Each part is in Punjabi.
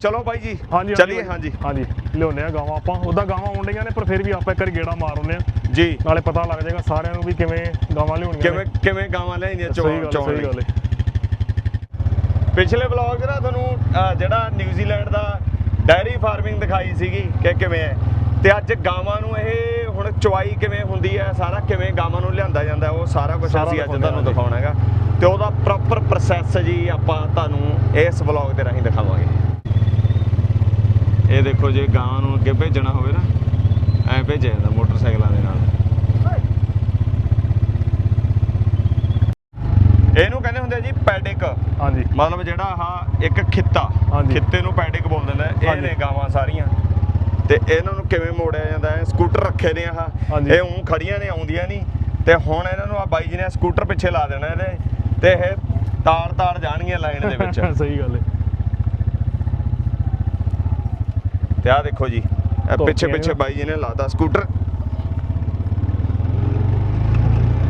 ਚਲੋ ਬਾਈ ਜੀ ਹਾਂਜੀ ਚੱਲੀਏ ਹਾਂਜੀ। ਹਾਂਜੀ ਲਿਆਉਂਦੇ ਆ ਗਾਵਾਂ ਆਪਾਂ। ਉਹਦਾ ਗਾਵਾਂ ਆਉਂਦੀਆਂ ਨੇ ਪਰ ਫਿਰ ਵੀ ਆਪਾਂ ਇੱਕ ਵਾਰੀ ਗੇੜਾ ਮਾਰ ਆਉਂਦੇ ਆ ਜੀ। ਨਾਲੇ ਪਤਾ ਲੱਗ ਜਾਏਗਾ ਸਾਰਿਆਂ ਨੂੰ ਵੀ ਕਿਵੇਂ ਗਾਵਾਂ ਲਿਆਉਣੀਆਂ ਕਿਵੇਂ। ਕਿਵੇਂ ਗਾਵਾਂ ਲੈਣੀਆਂ ਸਹੀ ਚੋਣ ਚੋਣ ਸਹੀ ਗੱਲ। ਪਿਛਲੇ ਵਲੌਗ ਨਾ ਤੁਹਾਨੂੰ ਜਿਹੜਾ ਨਿਊਜ਼ੀਲੈਂਡ ਦਾ ਡਾਇਰੀ ਫਾਰਮਿੰਗ ਦਿਖਾਈ ਸੀਗੀ ਕਿ ਕਿਵੇਂ ਹੈ। ਤੇ ਅੱਜ ਗਾਵਾਂ ਨੂੰ ਇਹ ਹੁਣ ਚੁਆਈ ਕਿਵੇਂ ਹੁੰਦੀ ਹੈ ਸਾਰਾ ਕਿਵੇਂ ਗਾਵਾਂ ਨੂੰ ਲਿਆਂਦਾ ਜਾਂਦਾ ਉਹ ਸਾਰਾ ਕੁਝ ਅਸੀਂ ਅੱਜ ਤੁਹਾਨੂੰ। ਦਿਖਾਉਣਾ ਹੈਗਾ। ਤੇ ਉਹਦਾ ਪ੍ਰੋਪਰ ਪ੍ਰੋਸੈਸ ਜੀ ਆਪਾਂ ਤੁਹਾਨੂੰ ਇਸ ਵਲੌਗ ਦੇ ਰਾਹੀਂ ਦਿਖਾਵਾਂਗੇ। ਇਹ ਦੇਖੋ ਜੇ ਗਾਂ ਨੂੰ ਅੱਗੇ ਭੇਜਣਾ ਹੋਵੇ ਨਾ ਐ ਭੇਜਿਆ ਜਾਂਦਾ ਮੋਟਰਸਾਈਕਲਾਂ ਦੇ ਨਾਲ। ਇਹਨੂੰ ਕਹਿੰਦੇ ਹੁੰਦੇ ਆ ਜੀ ਪੈਡਿਕ। ਹਾਂਜੀ। ਮਤਲਬ ਜਿਹੜਾ ਆਹ ਇੱਕ ਖਿੱਤਾ। ਖਿੱਤੇ ਨੂੰ ਪੈਡਿਕ ਬੋਲ ਦਿੰਦਾ ਇਹ। ਨੇ ਗਾਵਾਂ ਸਾਰੀਆਂ। ਤੇ ਇਹਨਾਂ ਨੂੰ ਕਿਵੇਂ ਮੋੜਿਆ ਜਾਂਦਾ ਹੈ? ਸਕੂਟਰ ਰੱਖੇ ਨੇ ਆਹ। ਇਹ ਉਂ ਖੜੀਆਂ ਨੇ ਆਉਂਦੀਆਂ ਨਹੀਂ। ਤੇ ਹੁਣ ਇਹਨਾਂ ਨੂੰ ਆ ਬਾਈ ਜੀ ਨੇ ਸਕੂਟਰ ਪਿੱਛੇ ਲਾ ਦੇਣਾ ਇਹਦੇ। ਤੇ ਇਹ ਤਾੜ ਤਾੜ ਜਾਣਗੀਆਂ ਲਾਈਨ ਦੇ ਵਿੱਚ। ਸਹੀ ਗੱਲ ਹੈ ਤੇ ਆਹ ਦੇਖੋ ਜੀ ਇਹ ਪਿੱਛੇ ਪਿੱਛੇ ਬਾਈ ਜੀ ਨੇ ਲਾਤਾ ਸਕੂਟਰ।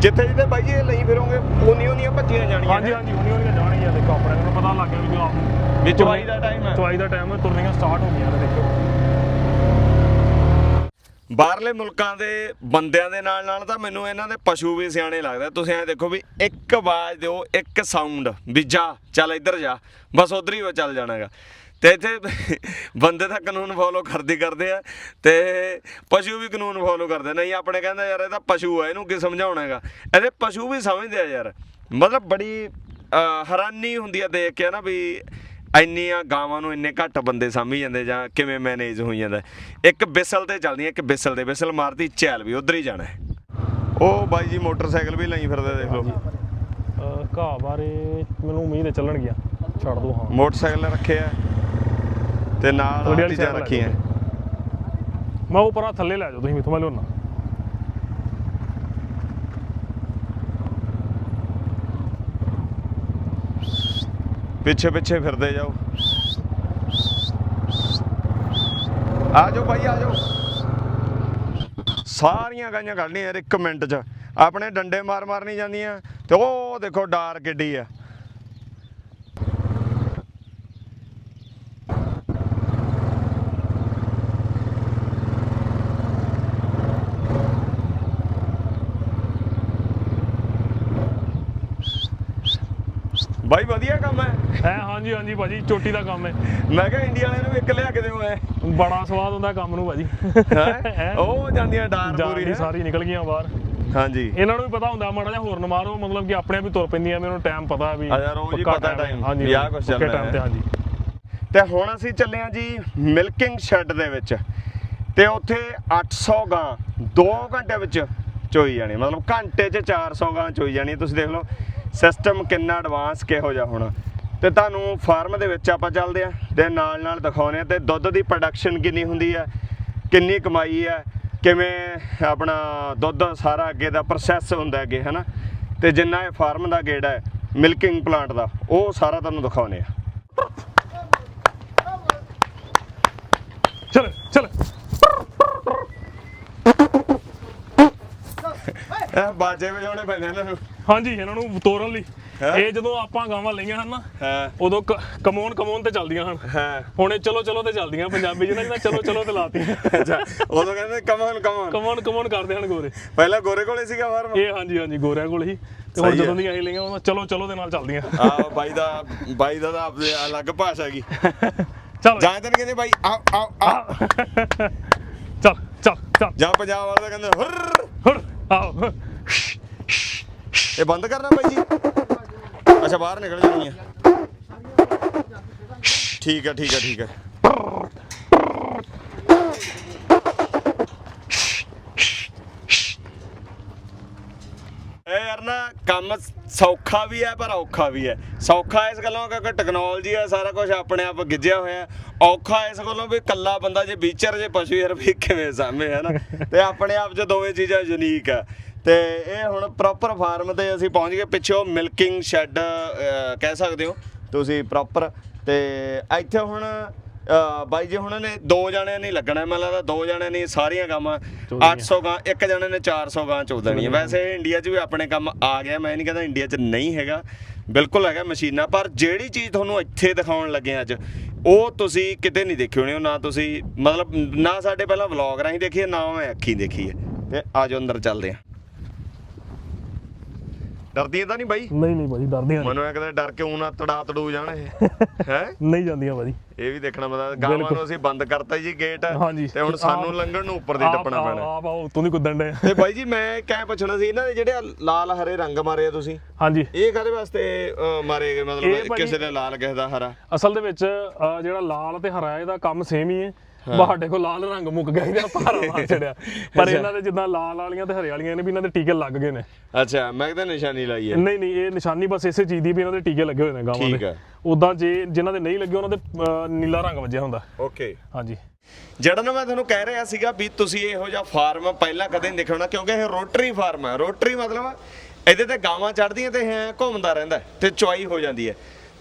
ਜਿੱਥੇ ਜਿੱਥੇ ਬਾਈ ਜੀ ਇਹ ਲਈ ਫਿਰੋਗੇ ਉਨੀ ਉਨੀਆਂ ਭੱਜੀਆਂ ਜਾਣੀਆਂ ਹਾਂਜੀ ਹਾਂਜੀ ਹੁਣੀ ਹੁਣੀ ਜਾਣਗੀਆਂ ਦੇਖੋ ਆਪਣੇ ਨੂੰ ਪਤਾ ਲੱਗ ਗਿਆ ਵੀ ਆਪ ਵੀ ਚਵਾਈ ਦਾ ਟਾਈਮ ਹੈ। ਚਵਾਈ ਦਾ ਟਾਈਮ ਹੈ ਤੁਰਨੀਆਂ ਸਟਾਰਟ ਹੋ ਗਈਆਂ ਨੇ ਦੇਖੋ। ਬਾਹਰਲੇ ਮੁਲਕਾਂ ਦੇ ਬੰਦਿਆਂ ਦੇ ਨਾਲ ਨਾਲ ਤਾਂ ਮੈਨੂੰ ਇਹਨਾਂ ਦੇ ਪਸ਼ੂ ਵੀ ਸਿਆਣੇ ਲੱਗਦਾ ਤੁਸੀਂ ਐ ਦੇਖੋ ਵੀ ਇੱਕ ਆਵਾਜ਼ ਦਿਓ ਇੱਕ ਸਾਊਂਡ ਵੀ ਜਾ ਚੱਲ ਇੱਧਰ ਜਾ ਬਸ ਉਧਰ ਹੀ ਉਹ ਚੱਲ ਜਾਣਾਗਾ। ਤੇ ਇੱਥੇ ਬੰਦੇ ਤਾਂ ਕਾਨੂੰਨ ਫੋਲੋ ਕਰਦੇ ਕਰਦੇ ਆ ਤੇ ਪਸ਼ੂ ਵੀ ਕਾਨੂੰਨ ਫੋਲੋ ਕਰਦੇ ਨਹੀਂ ਆਪਣੇ ਕਹਿੰਦਾ ਯਾਰ ਇਹ ਤਾਂ ਪਸ਼ੂ ਆ ਇਹਨੂੰ ਕੀ ਸਮਝਾਉਣਾ ਹੈਗਾ? ਇਹਦੇ ਪਸ਼ੂ ਵੀ ਸਮਝਦੇ ਆ ਯਾਰ। ਮਤਲਬ ਬੜੀ ਹੈਰਾਨੀ ਹੁੰਦੀ ਆ ਦੇਖ ਕੇ ਨਾ ਵੀ ਇੰਨੀਆਂ ਗਾਵਾਂ ਨੂੰ ਇੰਨੇ ਘੱਟ ਬੰਦੇ ਸਾਂਭੀ ਜਾਂਦੇ ਜਾਂ ਕਿਵੇਂ ਮੈਨੇਜ ਹੋਈ ਜਾਂਦਾ। ਇੱਕ ਬਿਸਲ ਤੇ ਚੱਲਦੀ ਇੱਕ ਬਿਸਲ ਦੇ ਬਿਸਲ ਮਾਰਦੀ ਚੈਲ ਵੀ ਉਧਰ ਹੀ ਜਾਣਾ ਉਹ ਬਾਈ ਜੀ ਮੋਟਰਸਾਈਕਲ ਵੀ ਲਈ ਫਿਰਦੇ ਦੇਖ ਲਓ। ਘਾਹ ਬਾਰੇ ਮੈਨੂੰ ਉਮੀਦ ਹੈ ਚੱਲਣ ਗਿਆ ਛੱਡ ਦੋ ਹਾਂ। ਮੋਟਰਸਾਈਕਲ ਰੱਖੇ ਆ। ਤੇ ਨਾਲ ਆਹ ਚੀਜ਼ਾਂ ਰੱਖੀਆਂ। ਮੈਂ ਉਹ ਪਰਾਂ ਥੱਲੇ ਲੈ ਜਾਓ ਤੁਸੀਂ ਮਿੱਥੋਂ ਮੈਂ ਲਿਆਉਣਾ ਪਿੱਛੇ ਪਿੱਛੇ ਫਿਰਦੇ ਜਾਓ। ਆ ਜਾਓ ਭਾਈ ਆ ਜਾਓ। ਸਾਰੀਆਂ ਗਾਈਆਂ ਕੱਢਣੀਆਂ ਯਾਰ ਇੱਕ ਮਿੰਟ 'ਚ। ਆਪਣੇ ਡੰਡੇ ਮਾਰ ਮਾਰ ਨਹੀਂ ਜਾਂਦੀਆਂ ਤੇ ਉਹ ਦੇਖੋ ਡਾਰ ਕਿੱਡੀ ਆ ਬਾਈ ਵਧੀਆ ਕੰਮ ਹੈ। ਹੈ ਹਾਂਜੀ ਹਾਂਜੀ ਭਾਜੀ ਚੋਟੀ ਦਾ ਕੰਮ ਹੈ। ਮੈਂ ਕਿਹਾ ਇੰਡੀਆ ਵਾਲਿਆਂ ਨੂੰ ਵੀ ਇੱਕ ਲਿਆ ਕੇ ਦਿਓ ਐ। ਬੜਾ ਸਵਾਦ ਹੁੰਦਾ ਕੰਮ ਨੂੰ ਭਾਜੀ। ਹੈਂ? ਉਹ ਜਾਂਦੀਆਂ ਡਾਰ ਪੂਰੀ ਹੈ? ਸਾਰੀ ਨਿਕਲ ਗਈਆਂ ਬਾਹਰ। ਹਾਂਜੀ। ਇਹਨਾਂ ਨੂੰ ਵੀ ਪਤਾ ਹੁੰਦਾ ਮਾੜਾ ਜਿਹਾ ਹੋਰਨ ਮਾਰੋ ਮਤਲਬ ਕਿ ਆਪਣੇ ਆਪ ਹੀ ਤੁਰ ਪੈਂਦੀਆਂ ਮੈਨੂੰ ਟਾਈਮ ਪਤਾ ਵੀ ਆ ਯਾਰ ਉਹ ਜੀ ਪਤਾ ਹੈ। time, ਹਾਂਜੀ ਪੱਕੇ ਚੱਲਣਾ time ਤੇ ਹੈ। ਹਾਂਜੀ। ਤੇ ਹੁਣ ਅਸੀਂ ਚੱਲੇ ਹਾਂ ਜੀ ਮਿਲਕਿੰਗ ਸ਼ੈੱਡ ਦੇ ਵਿੱਚ। ਤੇ ਉੱਥੇ 800 ਗਾਂ 2 ਘੰਟੇ ਵਿੱਚ ਚੋਈ ਜਾਣੀ ਮਤਲਬ ਘੰਟੇ 'ਚ 400 ਗਾਂ ਚੋਈ ਜਾਣੀ ਤੁਸੀਂ ਦੇਖ ਲਓ। ਸਿਸਟਮ ਕਿੰਨਾ ਐਡਵਾਂਸ ਕਿਹੋ ਜਿਹਾ ਹੋਣਾ? ਤੇ ਤੁਹਾਨੂੰ ਫਾਰਮ ਦੇ ਵਿੱਚ ਆਪਾਂ ਚੱਲਦੇ ਆ ਤੇ ਨਾਲ ਨਾਲ ਦਿਖਾਉਨੇ ਆ ਤੇ ਦੁੱਧ ਦੀ ਪ੍ਰੋਡਕਸ਼ਨ ਕਿੰਨੀ ਹੁੰਦੀ ਹੈ, ਕਿੰਨੀ ਕਮਾਈ ਹੈ, ਕਿਵੇਂ ਆਪਣਾ ਦੁੱਧ ਸਾਰਾ ਅੱਗੇ ਦਾ ਪ੍ਰੋਸੈਸ ਹੁੰਦਾ ਅੱਗੇ, ਹਨਾ? ਤੇ ਜਿੰਨਾ ਇਹ ਫਾਰਮ ਦਾ ਗੇੜਾ ਹੈ ਮਿਲਕਿੰਗ ਪਲਾਂਟ ਦਾ, ਉਹ ਸਾਰਾ ਤੁਹਾਨੂੰ ਦਿਖਾਉਨੇ ਆ ਚਲ ਚਲ ਇਹ ਬਾਜੇ ਵਜਾਉਣੇ ਪੈਂਦੇ ਇਹਨਾਂ ਨੂੰ। ਹਾਂਜੀ ਇਹਨਾਂ ਨੂੰ ਤੋਰਨ ਲਈ? ਇਹ ਜਦੋਂ ਆਪਾਂ ਗਾਵਾਂ ਲਈਆਂ ਹਨ ਨਾ ਹਾਂ। ਉਦੋਂ ਕਮੋਨ ਕਮੋਨ ਤੇ ਚੱਲਦੀਆਂ ਹਨ। ਹਾਂ। ਹੁਣ ਇਹ ਚਲੋ ਚਲੋ ਤੇ ਚੱਲਦੀਆਂ ਪੰਜਾਬੀ ਜਿਹਨਾਂ ਜਿਹਨਾਂ ਚਲੋ ਚਲੋ ਤੇ ਲਾਤੀਆਂ ਅੱਛਾ ਉਦੋਂ ਕਹਿੰਦੇ ਕਮਨ ਕਮਨ ਕਮੋਨ ਕਮੋਨ ਕਰਦੇ ਹਨ ਗੋਰੇ। ਪਹਿਲਾਂ ਗੋਰੇ ਕੋਲੇ ਸੀਗਾ ਫਾਰਮ? ਇਹ ਹਾਂਜੀ ਹਾਂਜੀ ਗੋਰਿਆਂ ਕੋਲ ਹੀ। ਤੇ ਹੁਣ। ਜਦੋਂ ਦੀਆਂ ਅਸੀਂ ਲਈਆਂ ਉਹਨਾਂ ਚਲੋ ਚਲੋ ਦੇ ਨਾਲ ਚੱਲਦੀਆਂ। ਆ ਬਾਈ ਦਾ ਬਾਈ ਦਾ ਤਾਂ ਆਪਦੇ ਅਲੱਗ ਭਾਸ਼ਾ ਗਈ ਚਲ। ਜਾਂ ਤਾਂ ਨੀ ਕਹਿੰਦੇ ਬਾਈ ਆਓ ਆਓ ਆਓ। ਚਲ ਚਲ ਚਲ। ਜਾਂ ਪੰਜਾਬ ਵਾਲੇ ਤਾਂ ਕਹਿੰਦੇ ਹੁਰ ਹੁਣ ਆਓ ਇਹ ਬੰਦ ਕਰਨਾ ਬਾਈ ਜੀ। ਅੱਛਾ ਬਾਹਰ ਨਿਕਲ ਜਾਣੀ ਆ। ਠੀਕ ਆ ਠੀਕ ਆ ਠੀਕ ਆ। ਇਹ ਯਾਰ ਨਾ ਕੰਮ ਸੌਖਾ ਵੀ ਹੈ ਪਰ ਔਖਾ ਵੀ ਹੈ। ਸੌਖਾ ਇਸ ਗੱਲੋਂ ਕਿਉਂਕਿ ਟੈਕਨੋਲੋਜੀ ਹੈ, ਸਾਰਾ ਕੁਝ ਆਪਣੇ ਆਪ ਗਿੱਜਿਆ ਹੋਇਆ ਔਖਾ ਇਸ ਗੱਲੋਂ ਵੀ ਇਕੱਲਾ ਬੰਦਾ ਜੇ ਬੀਚਰ ਜੇ ਪਸ਼ੂ ਯਾਰ ਵੀ ਕਿਵੇਂ ਸਾਹਮਣੇ ਹੈ ਨਾ? ਤੇ ਆਪਣੇ ਆਪ 'ਚ ਦੋਵੇਂ ਚੀਜ਼ਾਂ ਯੂਨੀਕ ਆ। ਤੇ ਇਹ ਹੁਣ ਪ੍ਰੋਪਰ ਫਾਰਮ ਤੇ ਅਸੀਂ ਪਹੁੰਚ ਗਏ, ਪਿੱਛੋਂ ਮਿਲਕਿੰਗ ਸ਼ੈੱਡ ਕਹਿ ਸਕਦੇ ਹੋ ਤੁਸੀਂ ਪ੍ਰੋਪਰ ਤੇ ਇੱਥੇ ਹੁਣ ਬਾਈ ਜੀ ਹੁਣਾਂ ਨੇ ਦੋ ਜਣਿਆਂ ਨਹੀਂ ਲੱਗਣਾ ਮੈਨੂੰ ਲੱਗਦਾ ਦੋ ਜਣਿਆਂ ਨੇ ਸਾਰੀਆਂ ਗਾਵਾਂ ਚੋਣੀਆਂ। 800 ਗਾਂ ਇੱਕ ਜਣੇ ਨੇ 400 ਗਾਂ ਚੋ ਦੇਣੀ ਹੈ ਵੈਸੇ ਇੰਡੀਆ 'ਚ ਵੀ ਆਪਣੇ ਕੰਮ ਆ ਗਿਆ ਮੈਂ ਨਹੀਂ ਕਹਿੰਦਾ ਇੰਡੀਆ 'ਚ ਨਹੀਂ ਹੈਗਾ ਬਿਲਕੁਲ ਹੈਗਾ ਮਸ਼ੀਨਾਂ ਪਰ ਜਿਹੜੀ ਚੀਜ਼ ਤੁਹਾਨੂੰ ਇੱਥੇ ਦਿਖਾਉਣ ਲੱਗੇ ਹਾਂ ਅੱਜ ਉਹ ਤੁਸੀਂ ਕਿਤੇ ਨਹੀਂ ਦੇਖੇ ਹੋਣੇ ਉਹ ਨਾ ਤੁਸੀਂ ਮਤਲਬ ਨਾ ਸਾਡੇ ਪਹਿਲਾਂ ਵਲੌਗ ਰਾਹੀਂ ਦੇਖੀ ਹੈ, ਨਾ ਮੈਂ ਅੱਖੀਂ ਦੇਖੀ ਹੈ ਤੇ ਆਜੋ ਅੰਦਰ ਚੱਲਦੇ ਆ। ਡਰਦੀ ਤਾਂ ਨਹੀਂ ਬਾਈ? ਨਹੀਂ ਨਹੀਂ ਭਾਜੀ ਡਰਦੀਆਂ ਨਹੀਂ। ਮਨੋਂ ਐ ਕਦੇ ਡਰ ਕੇ ਊਂ ਨਾ ਤੜਾ ਤੜੂ ਜਾਣ ਇਹ? ਹੈ? ਨਹੀਂ ਜਾਂਦੀਆਂ ਭਾਜੀ ਇਹ ਵੀ ਦੇਖਣਾ ਪਤਾ ਗਾਵਾਂ। ਨੂੰ ਅਸੀਂ ਬੰਦ ਕਰਤਾ ਜੀ ਗੇਟ ਹਾਂਜੀ। ਤੇ ਹੁਣ ਸਾਨੂੰ ਲੰਘਣ ਨੂੰ ਉੱਪਰ ਦੀ ਟੱਪਣਾ ਪੈਣਾ। ਆਪ ਆਓ ਤੂੰ ਨਹੀਂ ਕੁੱਦਣ ਦੇ ਤੇ ਬਾਈ ਜੀ ਮੈਂ ਕਹਿ ਪੁੱਛਣਾ ਸੀ ਇਹਨਾਂ ਦੇ ਜਿਹੜੇ ਆਹ ਲਾਲ ਹਰੇ ਰੰਗ ਮਾਰੇ ਆ ਤੁਸੀਂ? ਹਾਂਜੀ। ਇਹ ਕਾਦੇ ਵਾਸਤੇ ਅਹ, ਮਾਰੇ ਗਏ? ਇਹ ਮਤਲਬ ਭਾਜੀ- ਕਿਸੇ ਦੇ ਲਾਲ ਕਿਸੇ ਦਾ ਹਰਾ। ਅਸਲ ਦੇ ਵਿੱਚ ਅਹ, ਜਿਹੜਾ ਲਾਲ ਤੇ ਹਰਾ ਇਹਦਾ ਕੰਮ ਸੇਮ ਹੀ ਹੈ। ਸਾਡੇ ਕੋਲ ਲਾਲ ਰੰਗ ਮੁੱਕ ਗਿਆ ਇਹਦਾ ਭਾਰਾ ਮਾਰ ਛੜਿਆ ਪਰ ਇਹਨਾਂ ਦੇ ਜਿੱਦਾਂ ਲਾਲ ਵਾਲੀਆਂ ਤੇ ਹਰੇ ਵਾਲੀਆਂ ਨੇ ਵੀ ਇਹਨਾਂ ਦੇ ਟੀਕੇ ਲੱਗ ਗਏ ਨੇ। ਅੱਛਾ ਮੈਂ ਕਿਹਾ ਨਿਸ਼ਾਨੀ ਲਾਈ ਹੈ। ਨਹੀਂ ਨਹੀਂ ਇਹ ਨਿਸ਼ਾਨੀ ਬਸ ਇਸੇ ਚੀਜ਼ ਦੀ ਵੀ ਇਹਨਾਂ ਦੇ ਟੀਕੇ ਲੱਗੇ ਹੋਏ ਨੇ ਗਾਵਾਂ ਠੀਕ ਦੇ। ਹੈ। ਉਦਾਂ ਜੇ ਜਿਨ੍ਹਾਂ ਦੇ ਨਹੀਂ ਲੱਗੇ ਉਹਨਾਂ ਦੇ ਨੀਲਾ ਰੰਗ ਵੱਜਿਆ ਹੁੰਦਾ। ਓਕੇ। ਹਾਂਜੀ। ਜਿਹੜਾ ਨਾ ਮੈਂ ਤੁਹਾਨੂੰ ਕਹਿ ਰਿਹਾ ਸੀਗਾ ਵੀ ਤੁਸੀਂ ਇਹੋ ਜਿਹਾ ਫਾਰਮ ਪਹਿਲਾਂ ਕਦੇ ਨਹੀਂ ਦੇਖਿਆ ਹੋਣਾ ਕਿਉਂਕਿ ਇਹ ਰੋਟਰੀ ਫਾਰਮ ਹੈ। ਰੋਟਰੀ ਮਤਲਬ ਇਹਦੇ ਤੇ ਗਾਵਾਂ ਚੜਦੀਆਂ ਤੇ ਇਹ ਘੁੰਮਦਾ ਰਹਿੰਦਾ ਹੈ ਤੇ ਚੁਆਈ ਹੋ ਜਾਂਦੀ ਹੈ।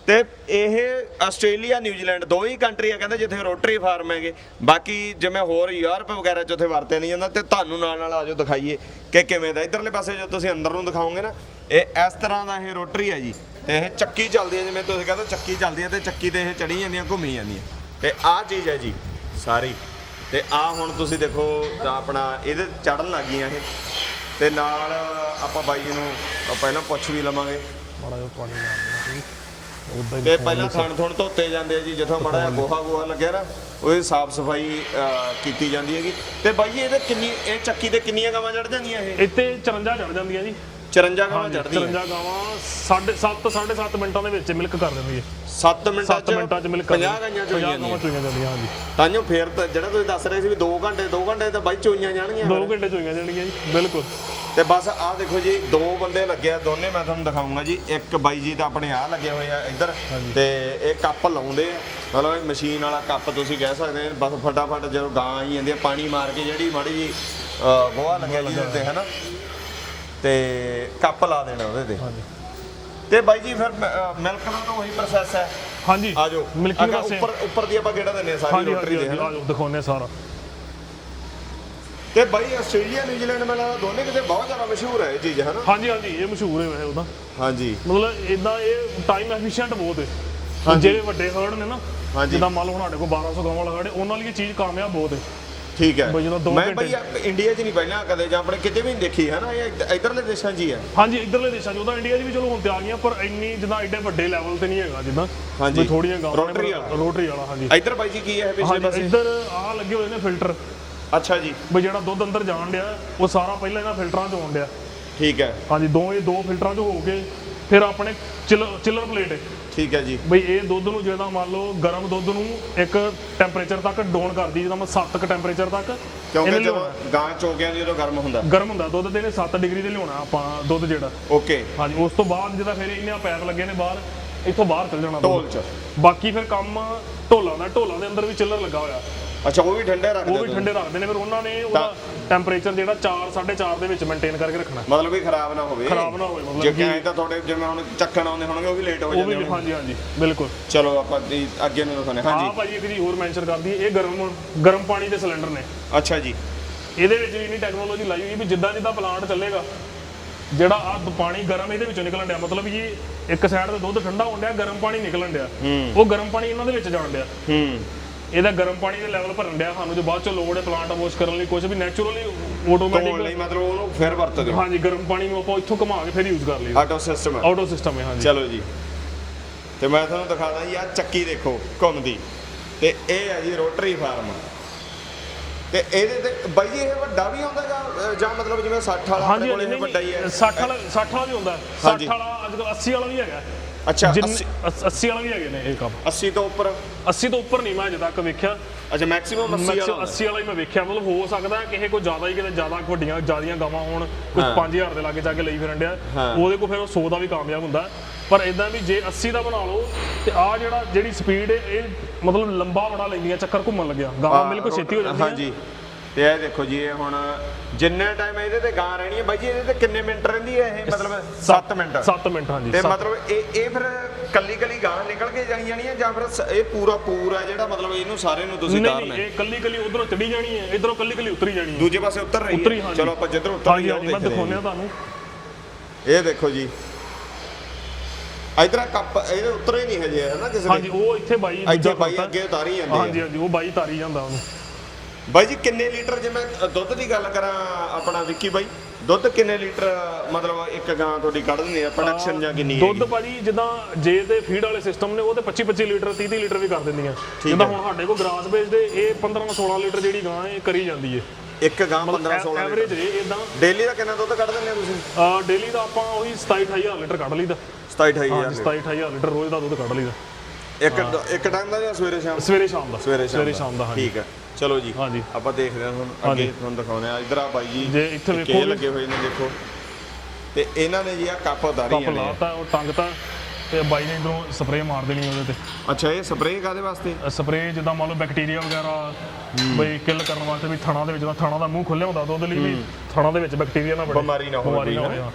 ਤੇ ਇਹ ਆਸਟ੍ਰੇਲੀਆ, ਨਿਊਜ਼ੀਲੈਂਡ ਦੋ ਹੀ ਕੰਟਰੀ ਆ ਕਹਿੰਦੇ, ਜਿੱਥੇ ਰੋਟਰੀ ਫਾਰਮ ਹੈਗੇ। ਬਾਕੀ ਜਿਵੇਂ ਹੋਰ ਯੂਰਪ ਵਗੈਰਾ ਚ ਉੱਥੇ ਵਰਤਿਆ ਨਹੀਂ ਜਾਂਦਾ ਤੇ ਤੁਹਾਨੂੰ ਨਾਲ ਨਾਲ ਆਜੋ ਦਿਖਾਈਏ ਕਿ ਕਿਵੇਂ ਦਾ। ਇਧਰਲੇ ਪਾਸੇ ਜਦੋਂ ਤੁਸੀਂ ਅੰਦਰ ਨੂੰ ਦਿਖਾਓਗੇ ਨਾ, ਇਹ ਇਸ ਤਰ੍ਹਾਂ ਦਾ ਇਹ ਰੋਟਰੀ ਹੈ ਜੀ। ਤੇ ਇਹ ਚੱਕੀ ਚੱਲਦੀ ਹੈ ਜਿਵੇਂ ਤੁਸੀਂ ਕਹਿੰਦੇ ਚੱਕੀ ਚੱਲਦੀ ਹੈ ਤੇ ਚੱਕੀ ਤੇ ਇਹ ਚੜੀ ਜਾਂਦੀਆਂ, ਘੁੰਮੀ ਜਾਂਦੀਆਂ। ਤੇ ਆਹ ਚੀਜ਼ ਹੈ ਜੀ, ਸਾਰੀ। ਤੇ ਆ ਹੁਣ ਤੁਸੀਂ ਦੇਖੋ, ਤਾਂ ਆਪਣਾ ਇਹਦੇ ਚੜਨ ਲੱਗ ਗਈਆਂ ਇਹ। ਤੇ ਨਾਲ ਆਪਾਂ ਬਾਈ ਜੀ ਨੂੰ ਪਹਿਲਾਂ ਪੁੱਛ ਵੀ ਲਵਾਂਗੇ। ਮਾੜਾ ਜਿਹਾ ਪਾਣੀ ਨਾਲ ਉਦਾਂ ਤੇ ਪਹਿਲਾਂ ਥਣ ਥਣ ਧੋਤੇ ਜਾਂਦੇ ਆ ਜੀ ਜਿੱਥੋਂ ਮਾੜਾ ਜਿਹਾ ਗੋਹਾ ਗੋਹਾ ਲੱਗਿਆ ਨਾ ਉਹਦੀ ਸਾਫ਼ ਸਫ਼ਾਈ ਕੀਤੀ ਜਾਂਦੀ ਹੈਗੀ। ਤੇ ਬਾਈ ਇਹਦੇ ਕਿੰਨੀ ਇਹ ਚੱਕੀ ਤੇ ਕਿੰਨੀਆਂ ਗਾਵਾਂ ਚੜ ਜਾਂਦੀਆਂ ਇਹ? ਇੱਥੇ 54 ਚੜ ਜਾਂਦੀਆਂ ਜੀ। 54 ਗਾਵਾਂ ਚੜਦੀਆਂ 54 ਗਾਵਾਂ 7.5 7.5 ਮਿੰਟਾਂ ਦੇ ਵਿੱਚ ਮਿਲਕ ਕਰ ਦਿੰਦੀ ਹੈ। 7 ਮਿੰਟਾਂ 7 ਮਿੰਟਾਂ 'ਚ ਮਿਲਕ 50 ਗਾਈਆਂ ਚੋਈਆਂ ਗਾਵਾਂ ਚੋਈਆਂ ਜਾਂਦੀਆਂ ਹਾਂਜੀ। ਤਾਂਿਓ ਫੇਰ ਤਾਂ ਜਿਹੜਾ ਤੁਸੀਂ ਦੱਸ ਰਹੇ ਸੀ ਵੀ 2 ਘੰਟੇ 2 ਘੰਟੇ ਤਾਂ ਬਾਈ ਚੋਈਆਂ ਜਾਣਗੀਆਂ 2 ਘੰਟੇ ਚੋਈਆਂ ਜਾਣਗੀਆਂ ਜੀ ਬਿਲਕੁਲ। ਤੇ ਬਸ ਆਹ ਦੇਖੋ ਜੀ ਦੋ ਬੰਦੇ ਲੱਗੇ ਆ ਦੋਨੇ ਮੈਂ ਤੁਹਾਨੂੰ ਦਿਖਾਉਂਗਾ ਜੀ। ਇੱਕ ਬਾਈ ਜੀ ਤਾਂ ਆਪਣੇ ਆ ਲੱਗੇ ਹੋਏ ਆ ਇੱਧਰ ਤੇ ਇਹ ਕੱਪ ਲਾਉਂਦੇ ਆ। ਮਤਲਬ ਇਹ ਮਸ਼ੀਨ ਵਾਲਾ ਕੱਪ ਤੁਸੀਂ ਕਹਿ ਸਕਦੇ ਆ। ਬਸ ਫਟਾਫਟ ਜਦੋਂ ਗਾਂ ਆਈ ਜਾਂਦੀ ਆ ਪਾਣੀ ਮਾਰ ਕੇ ਜਿਹੜੀ ਮਾੜੀ ਜੀ ਗੋਹਾ ਲੱਗਿਆ ਜੀ ਉਹਦੇ ਤੇ ਹਨਾ? ਤੇ ਕੱਪ ਲਾ ਦੇਣਾ ਉਹਦੇ ਤੇ। ਹਾਂਜੀ। ਤੇ ਬਾਈ ਜੀ ਫਿਰ ਮਿਲਕ ਦਾ ਤਾਂ ਉਹੀ ਪ੍ਰੋਸੈਸ ਹੈ। ਹਾਂਜੀ। ਆ ਜਾਓ ਮਿਲਕਿੰਗ ਦਾ। ਉੱਪਰ ਉੱਪਰ ਦੀ ਆਪਾਂ ਕਿਹੜਾ ਦਿੰਨੇ ਆ ਸਾਰੀ ਰੋਟਰੀ ਦੇ ਆਜੋ ਦਿਖਾਉਨੇ ਸਾਰਾ। ਤੇ ਬਾਈ ਆਸਟ੍ਰੇਲੀਆ ਨਿਊਜ਼ੀਲੈਂਡ ਮੈਨੂੰ ਦੋਨੇ ਕਿਤੇ ਬਹੁਤ ਜ਼ਿਆਦਾ ਮਸ਼ਹੂਰ ਹੈ ਇਹ ਚੀਜ਼ ਹਨਾ? ਹਾਂਜੀ ਹਾਂਜੀ ਇਹ ਮਸ਼ਹੂਰ ਹੈ ਵੈਸੇ ਉਹਦਾ। ਹਾਂਜੀ। ਮਤਲਬ ਇਦਾਂ ਇਹ ਟਾਈਮ ਐਫੀਸ਼ੀਐਂਟ ਬਹੁਤ ਹੈ। ਜਿਹੜੇ ਵੱਡੇ ਹਰਡ ਨੇ ਨਾ। ਜਿੱਦਾਂ ਮੰਨ ਲਓ ਹੁਣ ਸਾਡੇ ਕੋਲ 1200 ਗਾਵਾਂ ਹੈ ਉਹਨਾਂ ਲਈ ਇਹ ਚੀਜ਼ ਕਾਮਯਾਬ ਬਹੁਤ ਹੈ। ਠੀਕ ਹੈ। ਬਈ ਜਦੋਂ ਮੈਂ ਬਈ ਇੰਡੀਆ 'ਚ ਨਹੀਂ ਪਹਿਲਾਂ ਕਦੇ ਜਾਂ ਆਪਣੇ ਕਿਤੇ ਵੀ ਨਹੀਂ ਦੇਖੀ ਹੈ ਨਾ? ਇਹ ਇੱਧ- ਇੱਧਰਲੇ ਦੇਸ਼ਾਂ 'ਚ ਹੀ ਹੈ। ਹਾਂਜੀ ਇਧਰਲੇ ਦੇਸ਼ਾਂ 'ਚ। ਉਹਦਾ ਇੰਡੀਆ 'ਚ ਵੀ ਚਲੋ ਹੁਣ ਤੇ ਆ ਗਈਆਂ ਪਰ ਇੰਨੀ ਜਿੱਦਾਂ ਐਡੇ ਵੱਡੇ ਲੈਵਲ ਤੇ ਨਹੀਂ ਹੈਗਾ ਜਿੱਦਾਂ। ਹਾਂਜੀ। ਵੀ ਥੋੜੀਆਂ ਗਾਵਾਂ ਨੇ ਵਾਲਾ। ਰੋਟਰੀ ਵਾਲਾ ਹਾਂਜੀ। ਇੱਧਰ ਬਾਈ ਜੀ ਕੀ ਹੈ ਪਿਛਲੇ ਹਾਂਜੀ ਪਾਸੇ? ਇੱਧਰ ਆ ਲੱਗੇ ਹੋਏ ਨੇ ਫਿਲਟਰ ਅੱਛਾ ਜੀ। ਵੀ ਜਿਹੜਾ ਦੁੱਧ ਅੰਦਰ ਜਾਣ ਡਿਆ ਉਹ ਸਾਰਾ ਪਹਿਲਾਂ ਇਹਨਾਂ ਫਿਲਟਰਾਂ 'ਚ ਆਉਣ ਡਿਆ। ਠੀਕ ਹੈ। ਹਾਂਜੀ ਦੋ ਇਹ ਦੋ ਫਿਲਟਰਾਂ 'ਚ ਹੋ ਕੇ ਫਿਰ ਆਪਣੇ ਚਿਲਰ ਚਿਲਰ ਪਲੇਟ ਹੈ ਠੀਕ ਹੈ ਜੀ ਬਈ ਇਹ ਦੁੱਧ ਨੂੰ ਜਿਹੜਾ ਮੰਨ ਲਓ ਗਰਮ ਦੁੱਧ ਨੂੰ ਇੱਕ ਟੈਂਪਰੇਚਰ ਤੱਕ ਡਾਊਨ ਕਰਦੀ ਜਿੱਦਾਂ ਮੈਂ 7 ਕ ਟੈਂਪਰੇਚਰ ਤੱਕ ਕਿਉਂਕਿ ਇਹਨੇ ਜਦੋਂ ਲਿਆਉਣਾ। ਗਾਂ ਚੋਕਿਆਂ ਦੀ ਜਦੋਂ ਗਰਮ ਹੁੰਦਾ ਗਰਮ ਹੁੰਦਾ ਦੁੱਧ ਤੇ ਇਹਨੇ 7 ਡਿਗਰੀ ਤੇ ਲਿਆਉਣਾ ਆਪਾਂ ਦੁੱਧ ਜਿਹੜਾ ਓਕੇ ਹਾਂਜੀ ਉਸ ਤੋਂ ਬਾਅਦ ਜਿਹਦਾ ਫਿਰ ਇਹਨੇ ਪੈਪ ਲੱਗੇ ਨੇ ਬਾਹਰ ਇੱਥੋਂ ਬਾਹਰ ਚੱਲ ਜਾਣਾ ਢੋਲ ਦੁੱਧ। 'ਚ ਬਾਕੀ ਫਿਰ ਕੰਮ ਢੋਲਾਂ ਦਾ ਢੋਲਾਂ ਦੇ ਅੰਦਰ ਵੀ ਚਿੱਲਰ ਲੱਗਾ ਹੋਇਆ ਅੱਛਾ ਉਹ ਵੀ ਠੰਡੇ ਰੱਖਦੇ ਉਹ ਵੀ? ਠੰਡੇ ਰੱਖਦੇ ਨੇ ਫਿਰ ਉਹਨਾਂ ਨੇ ਉਹਦਾ ਟੈਂਪਰੇਚਰ ਜਿਹੜਾ 4 4.5 ਦੇ ਵਿੱਚ ਮੇਨਟੇਨ ਕਰਕੇ ਰੱਖਣਾ। ਮਤਲਬ ਵੀ ਖਰਾਬ ਨਾ ਹੋਵੇ। ਖਰਾਬ ਨਾ ਹੋਵੇ ਮਤਲਬ ਜੇ ਕਿ- ਤਾਂ ਤੁਹਾਡੇ ਜਿਵੇਂ ਹੁਣ ਚੱਕਣ ਆਉਂਦੇ ਹੋਣਗੇ ਉਹ ਵੀ ਲੇਟ ਹੋ ਉਹ ਜਾਂਦੇ ਵੀ ਹੋਣਗੇ। ਹਾਂਜੀ ਹਾਂਜੀ ਬਿਲਕੁਲ। ਚਲੋ ਆਪਾਂ ਦੀ- ਅੱਗੇ ਨੂੰ ਦਿਖਾਉਂਦੇ ਹਾਂ। ਹਾਂ ਹਾਂਜੀ ਭਾਜੀ ਇੱਕ ਜੀ ਹੋਰ ਮੈਂਸ਼ਨ ਕਰਦੀ ਇਹ ਗਰਮ ਗਰਮ ਪਾਣੀ ਦੇ ਸਿਲੰਡਰ ਨੇ। ਅੱਛਾ ਜੀ। ਇਹਦੇ ਵਿੱਚ ਵੀ ਇੰਨੀ ਟੈਕਨੋਲੋਜੀ ਲਾਈ ਹੋਈ ਵੀ ਜਿੱਦਾਂ ਜਿੱਦਾਂ ਪਲਾਂਟ ਚੱਲੇਗਾ ਜਿਹੜਾ ਆ ਪਾਣੀ ਗਰਮ ਇਹਦੇ ਵਿੱਚੋਂ ਨਿਕਲਣ ਡਿਆ ਮਤਲਬ ਜੀ ਇੱਕ ਸਾਈਡ ਤੇ ਦੁੱਧ ਠੰਡਾ ਹੋਣ ਡਿਆ ਗਰਮ ਪਾਣੀ ਨਿਕਲਣ ਡਿਆ। ਉਹ ਗਰਮ ਪਾਣੀ ਇਹਨਾਂ ਦੇ ਵਿੱਚ ਜਾਣ ਡਿਆ। ਹੂੰ। ਇਹਦਾ ਗਰਮ ਪਾਣੀ ਦੇ ਲੈਵਲ ਭਰਨ ਡਿਆ ਸਾਨੂੰ ਜੇ ਬਾਅਦ ਚ ਲੋੜ ਹੈ ਪਲਾਂਟ ਵਾਸ਼ ਕਰਨ ਲਈ ਕੁਝ ਵੀ ਨੈਚੁਰਲੀ ਆਟੋਮੈਟਿਕ ਲਈ ਮਤਲਬ ਉਹਨੂੰ ਫਿਰ ਵਰਤਦੇ ਹੋ ਹਾਂਜੀ ਗਰਮ ਪਾਣੀ ਨੂੰ ਆਪਾਂ ਇੱਥੋਂ ਘੁਮਾ ਕੇ ਫਿਰ ਯੂਜ਼ ਕਰ ਲਈਦਾ। ਆਟੋ ਸਿਸਟਮ ਹੈ ਆਟੋ ਸਿਸਟਮ ਹੈ ਹਾਂਜੀ। ਚਲੋ ਜੀ। ਤੇ ਮੈਂ ਤੁਹਾਨੂੰ ਦਿਖਾਦਾ ਜੀ ਆ ਚੱਕੀ ਦੇਖੋ ਘੁੰਮਦੀ ਤੇ ਇਹ ਹੈ ਜੀ ਰੋਟਰੀ ਫਾਰਮ। ਤੇ ਇਹਦੇ ਤੇ ਬਾਈ ਜੀ ਇਹ ਵੱਡਾ ਵੀ ਆਉਂਦਾ ਜਾਂ ਜਾਂ ਮਤਲਬ ਜਿਵੇਂ 60 ਵਾਲਾ ਆਪਣੇ ਕੋਲ ਇਹ ਵੱਡਾ ਹੀ ਹੈ? 60 ਵਾਲਾ 60 ਵਾਲਾ ਵੀ ਹੁੰਦਾ 60 ਹਾਂਜੀ। ਵਾਲਾ ਅੱਜ ਕੱਲ੍ਹ 80 ਵਾਲਾ ਵੀ ਹੈਗਾ। ਅੱਛਾ ਜਿੰਨ- 80 ਅੱਸ- 80 ਵਾਲਾ ਵੀ ਹੈਗੇ ਨੇ ਇਹ ਕੰਮ। 80 ਤੋਂ ਉੱਪਰ? 80 ਤੋਂ ਉੱਪਰ ਨਹੀਂ ਮੈਂ ਅਜੇ ਤੱਕ ਵੇਖਿਆ। ਅੱਛਾ ਮੈਕਸਿਮਮ 80 ਮੈਕਸਿਮਮ ਵਾਲਾ। 80 ਵਾਲਾ ਹੀ ਮੈਂ ਵੇਖਿਆ। ਮਤਲਬ ਹੋ ਸਕਦਾ ਹੈ ਕਿਸੇ ਕੋ ਜ਼ਿਆਦਾ ਹੀ ਕਿਤੇ ਜ਼ਿਆਦਾ ਵੱਡੀਆਂ ਜ਼ਿਆਦੀਆਂ ਗਾਵਾਂ ਹੋਣ ਕੁਝ ਹਾਂ। 5000 ਦੇ ਲਾਗੇ ਜਾ ਕੇ ਲਈ ਫਿਰਨ ਡਿਆ। ਹਾਂ। ਉਹਦੇ ਕੋ ਫਿਰ ਉਹ 100 ਦਾ ਵੀ ਕਾਮਯਾਬ ਹੁੰਦਾ ਹੈ। ਪਰ ਇਦਾਂ ਵੀ ਜੇ 80 ਦਾ ਬਣਾ ਲਓ ਤੇ ਆ ਜਿਹੜਾ ਜਿਹੜੀ ਸਪੀਡ ਹੈ ਇਹ ਮਤਲਬ ਲੰਬਾ ਬੜਾ ਲੈਂਦੀਆਂ ਚੱਕਰ ਘੁੰਮਣ ਲੱਗਿਆ। ਗਾਵਾਂ ਹਾਂ, ਬਿਲਕੁਲ ਛੇਤੀ ਹੋ ਜਾਂਦੀਆਂ। ਹਾਂਜੀ। ਤੇ ਇਹ ਦੇਖੋ ਜੀ ਇਹ ਹੁਣ ਜਿੰਨੇ ਟਾਈਮ ਇਹਦੇ ਤੇ ਗਾਂ ਰਹਿਣੀ ਹੈ ਬਾਈ ਜੀ ਇਹਦੇ ਤੇ ਕਿੰਨੇ ਮਿੰਟ ਰਹਿੰਦੀ ਹੈ ਇਹ? ਮਤਲਬ 7 ਮਿੰਟ। 7 ਮਿੰਟ ਹਾਂਜੀ ਤੇ ਮਤਲਬ ਇਹ ਇਹ ਫਿਰ ਕੱਲੀ ਕੱਲੀ ਗਾਂ ਨਿਕਲ ਕੇ ਜਾਣੀ ਜਾਣੀ ਹੈ ਜਾਂ ਫਿਰ ਇਹ ਪੂਰਾ ਪੂਰਾ ਜਿਹੜਾ ਮਤਲਬ ਇਹਨੂੰ ਸਾਰੇ ਨੂੰ ਤੁਸੀਂ ਤਾਰਨਾ ਨਹੀਂ ਇਹ ਕੱਲੀ ਕੱਲੀ ਉਧਰੋਂ ਚੜੀ ਜਾਣੀ ਹੈ ਇਧਰੋਂ ਕੱਲੀ ਕੱਲੀ ਉਤਰੀ ਜਾਣੀ ਹੈ। ਦੂਜੇ ਪਾਸੇ ਉੱਤਰ ਰਹੀ ਹੈ। ਚਲੋ ਆਪਾਂ ਜਿੱਧਰ ਉੱਤਰ ਰਹੀ ਹੈ ਮੈਂ ਦਿਖਾਉਂਦਾ ਤੁਹਾਨੂੰ। ਇਹ ਦੇਖੋ ਜੀ। ਇਧਰ ਕੱਪ ਇਹਦੇ ਉੱਤਰ ਹੀ ਨਹੀਂ ਹਜੇ ਹੈ ਨਾ ਕਿਸੇ ਹਾਂਜੀ ਉਹ ਇੱਥੇ ਬਾਈ ਇੱਥੇ ਬਾਈ ਕਰਤਾ। ਅੱਗੇ ਉਤਾਰੀ ਜਾਂਦੇ ਹਾਂਜੀ ਹਾਂਜੀ ਉਹ ਬਾਈ ਤਾਰੀ ਜਾਂਦਾ ਉਹਨੂੰ। ਬਾਈ ਜੀ ਕਿੰਨੇ ਲੀਟਰ ਜੇ ਮੈਂ ਅ, ਦੁੱਧ ਦੀ ਗੱਲ ਕਰਾਂ ਆਪਣਾ ਵਿੱਕੀ ਬਾਈ? ਦੁੱਧ ਕਿੰਨੇ ਲੀਟਰ ਮਤਲਬ ਇੱਕ ਗਾਂ ਤੁਹਾਡੀ ਕੱਢ ਦਿੰਦੀ ਆ ਪ੍ਰੋਡਕਸ਼ਨ ਜਾਂ ਕਿੰਨੀ ਦੁੱਧ? ਭਾਜੀ ਜਿੱਦਾਂ ਜੇ ਤੇ ਫੀਡ ਵਾਲੇ ਸਿਸਟਮ ਨੇ ਉਹ ਤੇ 25 25 ਲੀਟਰ 30 30 ਲੀਟਰ ਵੀ ਕਰ ਦਿੰਦੀਆਂ। ਜਿੱਦਾਂ। ਹੁਣ ਸਾਡੇ ਕੋਲ ਗ੍ਰਾਸ ਵੇਚਦੇ ਇਹ 15 16 ਲੀਟਰ ਜਿਹੜੀ ਗਾਂ ਇਹ ਕਰੀ ਜਾਂਦੀ ਏ ਇੱਕ ਗਾਂ 15 16 ਐਵਰੇਜ ਜੇ ਇਦਾਂ ਡੇਲੀ ਦਾ ਕਿੰਨਾ ਦੁੱਧ ਕੱਢ ਦਿੰਦੇ ਆ ਤੁਸੀਂ? ਡੇਲੀ ਦਾ ਆਪਾਂ ਉਹੀ 27 28000 ਲੀਟਰ ਕੱਢ ਲਈਦਾ। 27 ਹਾਂਜੀ 28000 27 28000 ਲੀਟਰ ਰੋਜ਼ ਦਾ ਦੁੱਧ ਕੱਢ ਲਈਦਾ। ਇੱਕ ਇੱਕ ਟਾਈਮ ਦਾ ਜਾਂ ਸਵੇਰੇ ਸ਼ਾਮ ਸਵੇਰੇ ਸ਼ਾਮ ਦਾ। ਸਵੇਰੇ ਸ਼ਾਮ ਦਾ ਹਾਂਜੀ। ਠੀਕ ਹੈ। ਚਲੋ ਜੀ ਹਾਂਜੀ। ਆਪਾਂ ਦੇਖਦੇ ਹਾਂ ਹੁਣ ਅੱਗੇ ਹਾਂਜੀ। ਤੁਹਾਨੂੰ ਦਿਖਾਉਂਦੇ ਆ ਇਧਰ ਆ ਬਾਈ ਜੀ ਜੇ ਇੱਥੇ ਤੇ ਵੇਖੋ ਕੇ ਵੀ- ਲੱਗੇ ਹੋਏ ਨੇ ਦੇਖੋ। ਤੇ ਇਹਨਾਂ ਨੇ ਜੀ ਆ ਕੱਪ ਉਤਾਰੀਆਂ ਕੱਪ ਨੇ ਲਾਤਾ ਉਹ ਟੰਗਤਾ ਤੇ ਬਾਈ ਨੇ ਇਧਰੋਂ ਸਪਰੇਅ ਮਾਰ ਦੇਣੀ ਉਹਦੇ ਤੇ। ਅੱਛਾ ਇਹ ਸਪਰੇਅ ਕਾਦੇ ਵਾਸਤੇ? ਸਪਰੇਅ ਜਿੱਦਾਂ ਮੰਨ ਲਓ ਬੈਕਟੀਰੀਆ ਵਗੈਰਾ ਬਈ ਕਿਲ ਕਰਨ ਵਾਸਤੇ ਵੀ ਥਣਾ ਦੇ ਵਿੱਚ ਜਿੱਦਾਂ ਥਣਾ ਦਾ ਮੂੰਹ ਖੁੱਲਿਆ ਹੁੰਦਾ ਦੁੱਧ ਲਈ ਵੀ ਥਣਾ ਦੇ ਵਿੱਚ ਬੈਕਟੀਰੀਆ ਨਾ ਵੜੇ ਬਿਮਾਰੀ ਨਾ ਹੋਵੇ ਬਿਮਾਰੀ ਨਾ ਕੋਈ, ਹੋਵੇ ਹਾਂ।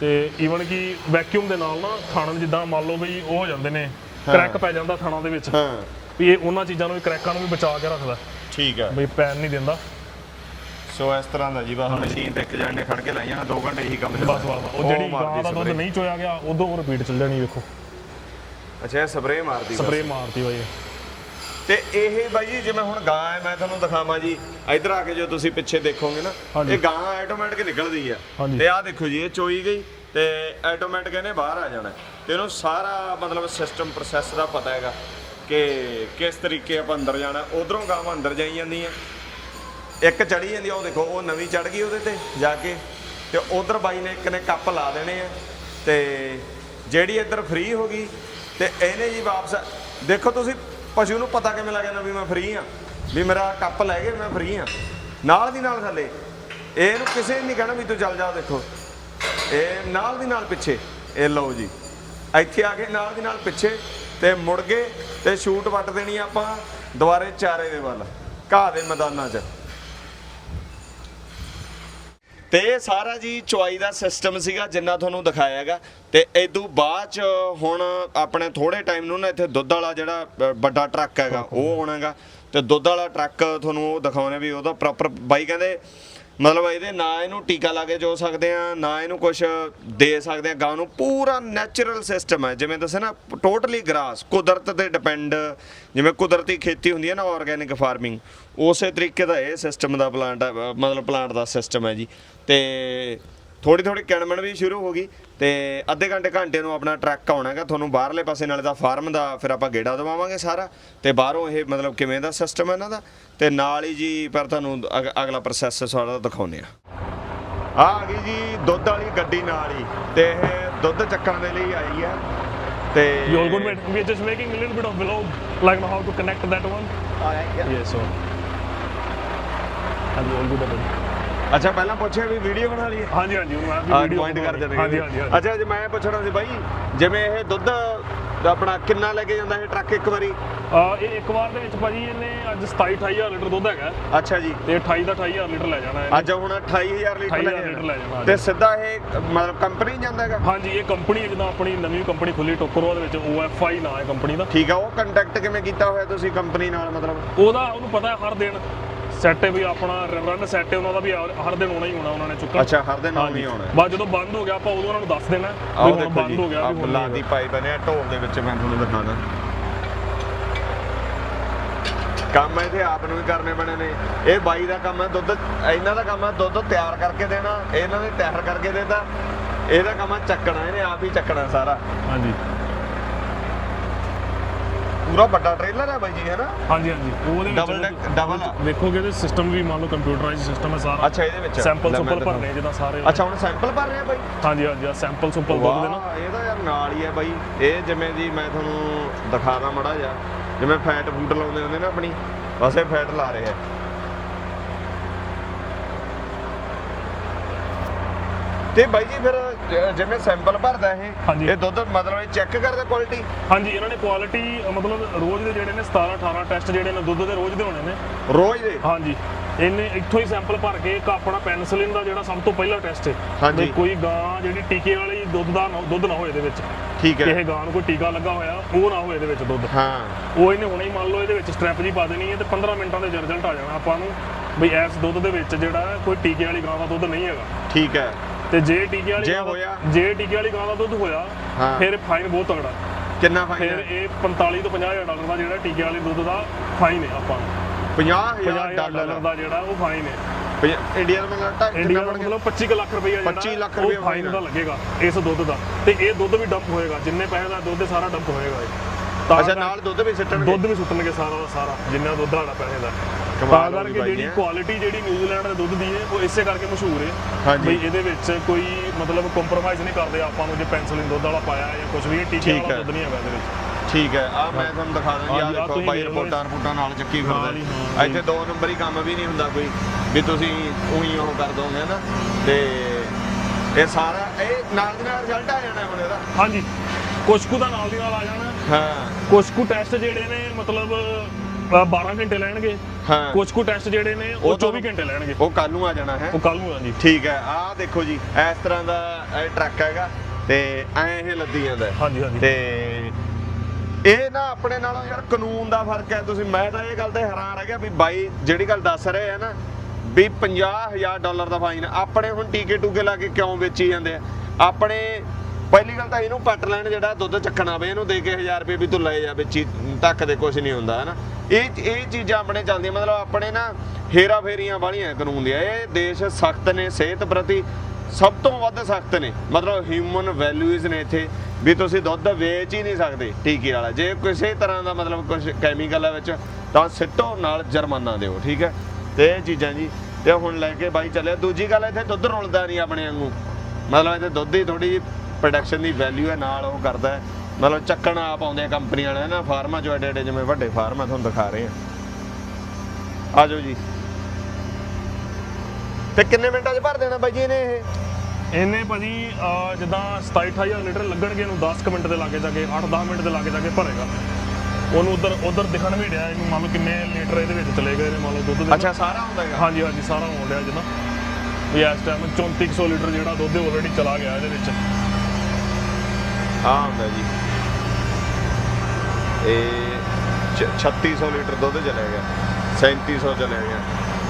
ਤੇ ਈਵਨ ਕਿ ਵੈਕਿਊਮ ਦੇ ਨਾਲ ਨਾ ਥਣ ਜਿੱਦਾਂ ਮੰਨ ਲਓ ਵੀ ਉਹ ਹੋ ਜਾਂਦੇ ਨੇ ਕਰੈਕ ਪੈ ਜਾਂਦਾ ਥਣਾ ਦੇ ਵਿੱਚ। ਹਾਂ। ਵੀ ਇਹ ਉਹਨਾਂ ਚੀਜ਼ਾਂ ਨੂੰ ਵੀ ਕਰੈਕਾਂ ਨੂੰ ਵੀ ਬਚਾ ਕੇ ਰੱਖਦਾ। ਠੀਕ ਹੈ ਬਈ ਪੈਨ ਨਹੀਂ ਦਿੰਦਾ। ਸੋ ਇਸ ਤਰ੍ਹਾਂ ਦਾ ਜੀ ਬਸ। ਮਸ਼ੀਨ ਤੇ ਇੱਕ ਜਣ ਖੜ ਕੇ ਲਾਈਆਂ 2 ਘੰਟੇ ਹੀ ਕੰਮ ਬਸ ਬਸ ਉਹ ਜਿਹੜੀ ਗਾਂ ਦਾ ਦੁੱਧ ਨਹੀਂ ਚੋਇਆ ਗਿਆ ਉਦੋਂ ਉਹ ਰਿਪੀਟ ਚੱਲ ਜਾਣੀ ਵੇਖੋ। ਅੱਛਾ ਇਹ ਸਪਰੇਅ ਮਾਰਦੀ। ਸਪਰੇਅ ਮਾਰਤੀ ਬਾਈ। ਤੇ ਇਹ ਬਾਈ ਜੀ ਜਿਵੇਂ ਹੁਣ ਗਾਂ ਹੈ ਮੈਂ ਤੁਹਾਨੂੰ ਦਿਖਾਵਾਂ ਜੀ। ਇੱਧਰ ਆ ਕੇ ਜੋ ਤੁਸੀਂ ਪਿੱਛੇ ਦੇਖੋਗੇ ਨਾ। ਇਹ ਗਾਂ ਆਟੋਮੈਟਿਕ ਨਿਕਲਦੀ ਆ। ਤੇ ਆਹ ਦੇਖੋ ਜੀ ਇਹ ਚੋਈ ਗਈ ਤੇ ਆਟੋਮੈਟਿਕ ਇਹਨੇ ਬਾਹਰ ਆ ਜਾਣਾ। ਤੇ ਇਹਨੂੰ ਸਾਰਾ ਮਤਲਬ ਸਿਸਟਮ ਪ੍ਰੋਸੈਸ ਦਾ ਪਤਾ ਹੈਗਾ। ਕਿ ਕਿਸ ਤਰੀਕੇ ਆਪਾਂ ਅੰਦਰ ਜਾਣਾ, ਉਧਰੋਂ ਗਾਵਾਂ ਅੰਦਰ ਜਾਈ ਜਾਂਦੀਆਂ। ਇੱਕ ਚੜੀ ਜਾਂਦੀ ਆ, ਉਹ ਦੇਖੋ, ਉਹ ਨਵੀਂ ਚੜ ਗਈ ਉਹਦੇ ਤੇ ਜਾ ਕੇ। ਤੇ ਉਧਰ ਬਾਈ ਨੇ ਇੱਕ ਨੇ ਕੱਪ ਲਾ ਦੇਣੇ ਆ। ਤੇ ਜਿਹੜੀ ਇੱਧਰ ਫ੍ਰੀ ਹੋ ਗਈ, ਤੇ ਇਹਨੇ ਜੀ ਵਾਪਸ ਦੇਖੋ ਤੁਸੀਂ, ਪਸ਼ੂ ਨੂੰ ਪਤਾ ਕਿਵੇਂ ਲੱਗ ਜਾਂਦਾ ਵੀ ਮੈਂ ਫ੍ਰੀ ਆ। ਵੀ ਮੇਰਾ ਕੱਪ ਲੈ ਗਏ, ਮੈਂ ਫ੍ਰੀ ਆ। ਨਾਲ ਦੀ ਨਾਲ ਥੱਲੇ। ਇਹਨੂੰ ਕਿਸੇ ਨੇ ਨਹੀਂ ਕਹਿਣਾ ਵੀ ਤੂੰ ਚੱਲ ਜਾ, ਦੇਖੋ। ਇਹ ਨਾਲ ਦੀ ਨਾਲ ਪਿੱਛੇ। ਇਹ ਲਓ ਜੀ। ਇੱਥੇ ਆ ਕੇ ਨਾਲ ਦੀ ਨਾਲ ਪਿੱਛੇ। ਤੇ ਮੁੜ ਗਏ ਤੇ ਸ਼ੂਟ ਵੱਟ ਦੇਣੀ ਆਪਾਂ ਦੁਬਾਰੇ ਚਾਰੇ ਦੇ ਵੱਲ, ਘਾਹ ਦੇ ਮੈਦਾਨਾਂ 'ਚ। ਤੇ ਇਹ ਸਾਰਾ ਜੀ ਚੁਆਈ ਦਾ ਸਿਸਟਮ ਸੀਗਾ ਜਿੰਨਾ ਤੁਹਾਨੂੰ ਦਿਖਾਇਆ ਹੈਗਾ। ਤੇ ਇਦੋਂ ਬਾਅਦ ਚ ਹੁਣ ਆਪਣੇ ਥੋੜੇ ਟਾਈਮ ਨੂੰ ਨਾ ਇੱਥੇ ਦੁੱਧ ਵਾਲਾ ਜਿਹੜਾ ਵੱਡਾ ਟਰੱਕ ਹੈਗਾ, ਉਹ ਆਉਣਾਗਾ ਤੇ ਦੁੱਧ ਵਾਲਾ ਟਰੱਕ ਤੁਹਾਨੂੰ ਉਹ ਦਿਖਾਉਣੇ ਵੀ ਉਹਦਾ ਪ੍ਰੋਪਰ ਬਾਈ ਕਹਿੰਦੇ ਮਤਲਬ ਇਹਦੇ ਨਾ ਇਹਨੂੰ ਟੀਕਾ ਲਾ ਕੇ ਜੋ ਸਕਦੇ ਆ, ਨਾ ਇਹਨੂੰ ਕੁਝ ਦੇ ਸਕਦੇ ਆ, ਗਾਂ ਨੂੰ ਪੂਰਾ ਨੈਚੁਰਲ ਸਿਸਟਮ ਹੈ ਜਿਵੇਂ ਦੱਸਿਆ ਨਾ ਟੋਟਲੀ ਗ੍ਰਾਸ ਕੁਦਰਤ ਤੇ ਡਿਪੈਂਡ ਜਿਵੇਂ ਕੁਦਰਤੀ ਖੇਤੀ ਹੁੰਦੀ ਹੈ ਨਾ ਆਰਗੈਨਿਕ ਫਾਰਮਿੰਗ ਉਸੇ ਤਰੀਕੇ ਦਾ ਇਹ ਸਿਸਟਮ ਦਾ ਪਲਾਂਟ ਮਤਲਬ ਪਲਾਂਟ ਦਾ ਸਿਸਟਮ ਹੈ ਜੀ। ਤੇ ਥੋੜੀ ਥੋੜੀ ਕਿਣਮਣ ਵੀ ਸ਼ੁਰੂ ਹੋ ਗਈ ਤੇ ਅੱਧੇ ਘੰਟੇ ਘੰਟੇ ਨੂੰ ਆਪਣਾ ਟਰੱਕ ਆਉਣਾ ਹੈਗਾ ਤੁਹਾਨੂੰ ਬਾਹਰਲੇ ਪਾਸੇ ਨਾਲੇ ਦਾ ਫਾਰਮ ਦਾ ਫਿਰ ਆਪਾਂ ਗੇੜਾ ਦਵਾਵਾਂਗੇ ਸਾਰਾ ਤੇ ਬਾਹਰੋਂ ਇਹ ਮਤਲਬ ਕਿਵੇਂ ਦਾ ਸਿਸਟਮ ਹੈ ਇਹਨਾਂ ਦਾ ਤੇ ਨਾਲ ਹੀ ਜੀ ਪਰ ਤੁਹਾਨੂੰ ਅਗ- ਅਗਲਾ ਪ੍ਰੋਸੈਸ ਸਾਰਾ ਦਿਖਾਉਂਦੇ ਆ ਆ ਆ ਗਈ ਜੀ ਦੁੱਧ ਵਾਲੀ ਗੱਡੀ ਨਾਲ ਹੀ ਤੇ ਇਹ ਦੁੱਧ ਚੱਕਣ ਦੇ ਲਈ ਆਈ ਹੈ ਤੇ You all good, mate? We are just making a little bit of vlog, like how to connect that one. Yes, so. And you all good it? ਅੱਛਾ ਪਹਿਲਾਂ ਪੁੱਛਿਆ ਵੀ ਵੀਡੀਓ ਬਣਾ ਲਈਏ? ਹਾਂਜੀ ਹਾਂਜੀ ਉਹ ਮੈਂ ਵੀ ਵੀਡੀਓ ਪੁਆਇੰਟ ਕਰ ਜਾਂਦੇ ਹਾਂਜੀ ਹਾਂਜੀ ਹਾਂਜੀ। ਅੱਛਾ ਜੇ ਮੈਂ ਪੁੱਛਣਾ ਸੀ ਬਾਈ ਜਿਵੇਂ ਇਹ ਦੁੱਧ ਆਪਣਾ ਕਿੰਨਾ ਲੈ ਕੇ ਜਾਂਦਾ ਇਹ ਟਰੱਕ ਇੱਕ ਵਾਰੀ? ਆ ਇਹ ਇੱਕ ਵਾਰ ਦੇ ਵਿੱਚ ਭਾਜੀ ਇਹਨੇ ਅੱਜ 27 28000 ਲੀਟਰ ਦੁੱਧ ਹੈਗਾ। ਅੱਛਾ ਜੀ। ਤੇ 28 ਦਾ 28000 ਲੀਟਰ ਲੈ ਜਾਣਾ ਹੈ ਅੱਜ ਹੁਣ 28000 ਲੀਟਰ 28,000 ਲੈ ਲੀਟਰ ਲੈ ਜਾਣਾ। ਤੇ ਸਿੱਧਾ ਇਹ ਮਤਲਬ ਕੰਪਨੀ ਜਾਂਦਾ ਹੈਗਾ? ਹਾਂਜੀ ਇਹ ਕੰਪਨੀ ਜਿੱਦਾਂ ਆਪਣੀ ਨਵੀਂ ਕੰਪਨੀ ਖੁੱਲੀ ਟੋਕਰੋਆ ਦੇ ਵਿੱਚ OFI ਨਾਂ ਹੈ ਕੰਪਨੀ ਦਾ। ਠੀਕ ਆ ਉਹ ਕੰਟੈਕਟ ਕਿਵੇਂ ਕੀਤਾ ਹੋਇਆ ਤੁਸੀਂ ਕੰਪਨੀ ਨਾਲ ਮਤਲਬ? ਉਹਦਾ ਉਹਨੂੰ ਪਤਾ ਹੈ ਹਰ ਦਿਨ। ਸੈੱਟ ਹੈ ਵੀ ਆਪਣਾ ਰਨ ਸੈੱਟ ਹੈ ਉਹਨਾਂ ਦਾ ਵੀ ਹਰ ਦਿਨ ਆਉਣਾ ਹੀ ਹੋਣਾ ਉਹਨਾਂ ਨੇ ਚੁੱਕਣ। ਅੱਛਾ ਹਰ ਦਿਨ। ਹੀ ਆਉਣਾ। ਹੈ। ਬਸ ਜਦੋਂ ਬੰਦ ਹੋ ਗਿਆ ਆਪਾਂ ਉਦੋਂ ਉਹਨਾਂ ਨੂੰ ਦੱਸ ਦੇਣਾ ਵੀ ਹੁਣ ਬੰਦ ਹੋ ਗਿਆ ਆ ਵੀ ਹੁਣ ਦੀ ਪਾਈ ਬਣੇ ਢੋਲ ਦੇ ਵਿੱਚ ਮੈਂ ਤੁਹਾਨੂੰ ਦਿਖਾਣਾ। ਕੰਮ ਇਹਦੇ ਆਪ ਨੂੰ ਵੀ ਕਰਨੇ ਬਣੇ ਨੇ। ਇਹ ਬਾਈ ਦਾ ਕੰਮ ਹੈ ਦੁੱਧ ਇਹਨਾਂ ਦਾ ਕੰਮ ਹੈ ਦੁੱਧ ਤਿਆਰ ਕਰਕੇ ਦੇਣਾ ਇਹਨਾਂ ਨੇ ਤਿਆਰ ਕਰਕੇ ਦੇਤਾ। ਇਹਦਾ ਕੰਮ ਹੈ ਚੱਕਣਾ ਇਹਨੇ ਆਪ ਹੀ ਚੱਕਣਾ ਸਾਰਾ। ਹਾਂਜੀ। ਪੂਰਾ ਵੱਡਾ ਟ੍ਰੇਲਰ ਹੈ ਬਾਈ ਜੀ ਹੈ ਨਾ ਹਾਂਜੀ। ਹਾਂਜੀ ਉਹਦੇ ਵਿੱਚ Double deck- double ਆ। ਵੇਖੋਗੇ ਤੇ ਸਿਸਟਮ ਵੀ ਮੰਨ ਲਓ ਕੰਪਿਊਟਰਾਈਜ਼ ਸਿਸਟਮ ਹੈ ਸਾਰਾ। ਅੱਛਾ ਇਹਦੇ ਵਿੱਚ। ਸੈਂਪਲ ਲੈ ਮੈਂ ਸੁੰਪਲ ਦਿਖਾਉਂ। ਭਰਨੇ ਜਿੱਦਾਂ ਸਾਰੇ ਅੱਛਾ ਹੁਣ ਸੈਂਪਲ ਭਰ ਰਹੇ ਆ ਬਾਈ? ਹਾਂਜੀ ਹਾਂਜੀ ਸੈਂਪਲ ਸੁੰਪਲ ਦੁੱਧ ਦੇ ਨਾ ਵਾਹ ਇਹ ਤਾਂ ਯਾਰ ਨਾਲ ਹੀ ਹੈ ਬਾਈ। ਇਹ ਜਿਵੇਂ ਦੀ ਮੈਂ ਤੁਹਾਨੂੰ ਦਿਖਾਦਾ ਮੜਾ ਜਾ ਜਿਵੇਂ ਫੈਟ ਫੂਡ ਲਾਉਂਦੇ ਹੁੰਦੇ ਨਾ ਆਪਣੀ ਬਸ ਇਹ ਫੈਟ ਲਾ ਰਹੇ ਆ। ਤੇ ਬਾਈ ਜੀ ਫਿਰ ਜ- ਜਿਵੇਂ ਸੈਂਪਲ ਭਰਦਾ ਇਹ ਹਾਂਜੀ। ਇਹ ਦੁੱਧ ਮਤਲਬ ਇਹ ਚੈੱਕ ਕਰਦਾ ਕੁਆਲਿਟੀ ਹਾਂਜੀ ਇਹਨਾਂ ਨੇ ਕੁਆਲਿਟੀ ਮਤਲਬ ਰੋਜ਼ ਦੇ ਜਿਹੜੇ ਨੇ 17 18 ਟੈਸਟ ਜਿਹੜੇ ਨੇ ਦੁੱਧ ਦੇ ਰੋਜ਼ ਦੇ ਹੋਣੇ ਨੇ। ਰੋਜ਼ ਦੇ? ਹਾਂਜੀ। ਇਹਨੇ ਇੱਥੋਂ ਹੀ ਸੈਂਪਲ ਭਰ ਕੇ ਇੱਕ ਆਪਣਾ ਪੈਨਸਲਿਨ ਦਾ ਜਿਹੜਾ ਸਭ ਤੋਂ ਪਹਿਲਾ ਟੈਸਟ ਹੈ ਹਾਂਜੀ। ਵੀ ਕੋਈ ਗਾਂ ਜਿਹੜੀ ਟੀਕੇ ਵਾਲੀ ਦੁੱਧ ਦਾ ਨਾ- ਦੁੱਧ ਨਾ ਹੋਏ ਇਹਦੇ ਵਿੱਚ। ਠੀਕ ਹੈ। ਕਿਸੇ ਗਾਂ ਨੂੰ ਕੋਈ ਟੀਕਾ ਲੱਗਾ ਹੋਇਆ ਉਹ ਨਾ ਹੋਏ ਇਹਦੇ ਵਿੱਚ ਦੁੱਧ। ਹਾਂ। ਉਹ ਇਹਨੇ ਹੁਣੇ ਹੀ ਮੰਨ ਲਓ ਇਹਦੇ ਵਿੱਚ ਸਟ੍ਰੈਪ ਜੀ ਪਾ ਦੇਣੀ ਹੈ ਤੇ 15 ਮਿੰਟਾਂ ਦੇ ਰਿਜ਼ਲਟ ਆ ਜਾਣਾ ਆਪਾਂ ਨੂੰ। ਵੀ ਇਸ ਦੁੱਧ ਦੇ ਵਿੱਚ ਜਿਹੜਾ ਹੈ, ਕੋਈ ਟੀਕੇ ਵਾਲੀ ਗਾਂ ਦਾ ਦੁੱਧ ਨਹੀਂ ਹੈਗਾ। ਠੀਕ ਹੈ। ਤੇ ਜੇ ਟੀਕੇ ਵਾਲੀ ਜੇ ਹੋਇਆ? ਜੇ ਟੀਕੇ ਵਾਲੀ ਗਾਂ ਦਾ ਦੁੱਧ ਹੋਇਆ ਹਾਂ। ਫਿਰ ਫਾਈਨ ਬਹੁਤ ਤਗੜਾ ਕਿੰਨਾ ਫਿਰ ਫਾਈਨ ਇਹ 45 ਤੋਂ 50 ਹਜ਼ਾਰ ਡਾਲਰ ਦਾ ਜਿਹੜਾ ਟੀਕੇ ਵਾਲੇ ਦੁੱਧ ਦਾ ਫਾਈਨ ਹੈ ਆਪਾਂ ਨੂੰ। 50000 50 ਹਜ਼ਾਰ ਡਾਲਰ ਦਾ ਜਿਹੜਾ ਉਹ ਫਾਈਨ ਹੈ। ਇੰਡੀਆ ਦਾ ਢਾਈ ਇੰਡੀਆ ਕਿੰਨਾ ਦਾ ਬਣ ਗਿਆ? ਮਤਲਬ 25 ਕੁ ਲੱਖ ਰੁਪਈਆ ਜਿਹੜਾ 25 ਲੱਖ ਉਹ ਰੁਪਈਆ ਫਾਈਨ। ਦਾ ਲੱਗੇਗਾ ਇਸ ਦੁੱਧ ਦਾ। ਤੇ ਇਹ ਦੁੱਧ ਵੀ ਡੰਪ ਹੋਏਗਾ ਜਿੰਨੇ ਪੈਸੇ ਦਾ ਦੁੱਧ ਹੈ, ਸਾਰਾ ਡੰਪ ਹੋਏਗਾ ਇਹ। ਤਾਂ ਅੱਛਾ ਨਾਲ ਦੁੱਧ ਵੀ ਸਿੱਟਣਗੇ? ਦੁੱਧ ਵੀ ਸੁੱਟਣਗੇ ਸਾਰਾ ਦਾ ਸਾਰਾ ਜਿੰਨਾ ਦੁੱਧ ਵਾਲਾ ਪੈਸੇ ਦਾ। ਤਾਂ ਹੋ ਕਰਕੇ ਜਿਹੜੀ। ਕੁਆਲਿਟੀ ਜਿਹੜੀ ਨਿਊਜ਼ੀਲੈਂਡ ਦੇ ਦੁੱਧ ਦੀ ਹੈ ਉਹ ਇਸੇ ਕਰਕੇ ਮਸ਼ਹੂਰ ਹੈ। ਹਾਂਜੀ। ਬਈ ਇਹਦੇ ਵਿੱਚ ਕੋਈ ਮਤਲਬ ਕੰਪਰੋਮਾਈਜ਼ ਨਹੀਂ ਕਰਦੇ ਆਪਾਂ ਨੂੰ ਜੇ ਪੈਨਸਲਿਨ ਦੁੱਧ ਵਾਲਾ ਪਾਇਆ ਜਾਂ ਕੁਝ ਵੀ ਟੀਕੇ ਵਾਲਾ ਹੈ। ਦੁੱਧ ਨਹੀਂ ਹੈਗਾ ਇਹਦੇ ਵਿੱਚ। ਠੀਕ ਹੈ। ਆ ਮੈਂ ਤੁਹਾਨੂੰ ਦਿਖਾ ਹਾਂਜੀ, ਆਹ ਦੇਖੋ ਲਓ ਰਿਪੋਰਟਾਂ ਰਿਪੋਰਟਾਂ ਨਾਲ ਚੱਕੀ ਹੀ, ਫਿਰਦਾ ਹਾਂ, ਇੱਥੇ ਦੋ ਨੰਬਰੀ ਕੰਮ ਵੀ ਨਹੀਂ ਹੁੰਦਾ ਕੋਈ ਵੀ ਤੁਸੀਂ ਉਹੀ ਉਹ ਕਰ ਦੋਗੇ ਨਾ ਤੇ ਇਹ ਸਾਰਾ ਇਹ ਨਾਲ ਦੀ ਨਾਲ ਰਿਜ਼ਲਟ ਆ ਜਾਣਾ ਹੁਣ ਇਹਦਾ। ਹਾਂਜੀ ਕੁਛ ਕੁ ਦਾ ਨਾਲ ਦੀ ਨਾਲ ਆ ਜਾਣਾ। ਹਾਂ। ਕੁਛ ਕੁ ਟੈਸਟ ਜਿਹੜੇ ਨੇ ਮਤਲਬ 12 ਘੰਟੇ ਲੈਣਗੇ। ਹਾਂ। ਕੁਛ ਕੁ ਟੈਸਟ ਜਿਹੜੇ ਨੇ ਉਹ ਉਹ 24 ਘੰਟੇ ਲੈਣਗੇ। ਉਹ ਕੱਲ ਨੂੰ ਆ ਜਾਣਾ ਹੈ। ਉਹ ਕੱਲ ਨੂੰ ਆ ਜੀ। ਠੀਕ ਹੈ। ਆਹ ਦੇਖੋ ਜੀ ਇਸ ਤਰ੍ਹਾਂ ਦਾ ਟਰੱਕ ਹੈਗਾ ਤੇ ਐ ਇਹ ਲੱਦੀ ਜਾਂਦਾ। ਹੈ। ਹਾਂਜੀ ਹਾਂਜੀ। ਤੇ ਇਹ ਨਾ ਆਪਣੇ ਨਾਲੋਂ ਯਾਰ ਕਾਨੂੰਨ ਦਾ ਫ਼ਰਕ ਹੈ। ਤੁਸੀਂ ਮੈਂ ਤਾਂ ਇਹ ਗੱਲ ਤੇ ਹੈਰਾਨ ਰਹਿ ਗਿਆ ਵੀ ਬਾਈ ਜਿਹੜੀ ਗੱਲ ਦੱਸ ਰਹੇ ਆ ਨਾ ਵੀ 50000 ਡਾਲਰ ਦਾ ਫਾਈਨ ਆਪਣੇ ਹੁਣ ਟੀਕੇ ਟੂਕੇ ਲਾ ਕੇ ਕਿਉਂ ਵੇਚੀ ਜਾਂਦੇ ਆ? ਆਪਣੇ ਪਹਿਲੀ ਗੱਲ ਤਾਂ ਇਹਨੂੰ ਪੱਟ ਲੈਣ ਜਿਹੜਾ ਦੁੱਧ ਚੱਕਣਾ ਆਵੇ ਇਹਨੂੰ ਦੇ ਕੇ 1000 ਰੁਪਏ ਵੀ ਤੂੰ ਲੈ ਜਾ ਵਿੱਚ ਤੱਕ ਦੇ ਕੁਝ ਨਹੀਂ ਹੁੰਦਾ, ਹਨਾ। ਇਹ ਇਹ ਚੀਜ਼ਾਂ ਆਪਣੇ ਚੱਲਦੀਆਂ, ਮਤਲਬ ਆਪਣੇ ਨਾ ਹੇਰਾ ਫੇਰੀਆਂ ਵਾਲੀਆਂ ਕਾਨੂੰਨ ਦੀਆਂ। ਇਹ ਦੇਸ਼ ਸਖਤ ਨੇ, ਸਿਹਤ ਪ੍ਰਤੀ ਸਭ ਤੋਂ ਵੱਧ ਸਖਤ ਨੇ। ਮਤਲਬ ਹਿਊਮਨ ਵੈਲਿਊਜ਼ ਨੇ ਇੱਥੇ, ਵੀ ਤੁਸੀਂ ਦੁੱਧ ਵੇਚ ਹੀ ਨਹੀਂ ਸਕਦੇ ਟੀਕੇ ਵਾਲਾ। ਜੇ ਕਿਸੇ ਤਰ੍ਹਾਂ ਦਾ ਮਤਲਬ ਕੁਝ ਕੈਮੀਕਲ ਹੈ ਵਿੱਚ, ਤਾਂ ਸਿੱਟੋ, ਨਾਲ ਜੁਰਮਾਨਾ ਦਿਓ, ਠੀਕ ਹੈ? ਤੇ ਇਹ ਚੀਜ਼ਾਂ ਜੀ, ਤੇ ਹੁਣ ਲੈ ਕੇ ਬਾਈ ਚੱਲਿਆ। ਦੂਜੀ ਗੱਲ, ਇੱਥੇ ਦੁੱਧ ਰੁਲਦਾ ਨਹੀਂ ਆਪਣੇ ਵਾਂਗੂ। ਮਤਲਬ ਇੱਥੇ ਦੁੱਧ ਹੀ ਥੋੜੀ ਜਿਹੀ ਪ੍ਰੋਡਕਸ਼ਨ ਦੀ ਵੈਲਿਊ ਹੈ ਨਾਲ ਉਹ ਕਰਦਾ ਹੈ। ਮਤਲਬ ਚੱਕਣ ਆਪ ਆਉਂਦੇ ਆ ਕੰਪਨੀ ਵਾਲੇ ਨਾ ਫਾਰਮਾਂ ਚੋਂ ਐਡੇ ਐਡੇ ਜਿਵੇਂ ਵੱਡੇ ਫਾਰਮ ਆ ਤੁਹਾਨੂੰ ਦਿਖਾ ਰਹੇ ਆ। ਆ ਜਾਓ ਜੀ। ਤੇ ਕਿੰਨੇ ਮਿੰਟਾਂ 'ਚ ਭਰ ਦੇਣਾ ਬਾਈ ਜੀ ਇਹਨੇ ਇਹ? ਇਹਨੇ ਭਾਜੀ ਅਹ, ਜਿੱਦਾਂ 27 28000 ਲੀਟਰ ਲੱਗਣਗੇ ਇਹਨੂੰ 10 ਕੁ ਮਿੰਟ ਦੇ ਲਾਗੇ ਜਾ ਕੇ 8-10 ਮਿੰਟ ਦੇ ਲਾਗੇ ਜਾ ਕੇ ਭਰੇਗਾ। ਉਹਨੂੰ ਉਧਰ ਉਧਰ ਦਿਖਣ ਵੀ ਡਿਆ ਇਹਨੂੰ ਮੰਨ ਲਓ ਕਿੰਨੇ ਲੀਟਰ ਇਹਦੇ ਵਿੱਚ ਚਲੇ ਗਏ ਨੇ ਮੰਨ ਲਓ ਦੁੱਧ ਦੇ ਅੱਛਾ ਸਾਰਾ ਹੁੰਦਾ ਹੈਗਾ? ਹਾਂਜੀ ਹਾਂਜੀ ਸਾਰਾ ਹੋਣ ਡਿਆ ਜਿੱਦਾਂ। ਵੀ ਇਸ ਟਾਈਮ 3400 ਲੀਟਰ ਜਿਹੜਾ ਦੁੱਧ ਆਲਰੇਡੀ ਚਲਾ ਗਿਆ ਇਹਦੇ ਵਿੱਚ। ਹਾਂ ਹੁੰਦਾ ਜੀ। ਇਹ ਛ- 3600 ਲੀਟਰ ਦੁੱਧ ਚਲੇ ਗਿਆ 3700 ਚਲੇ ਗਿਆ।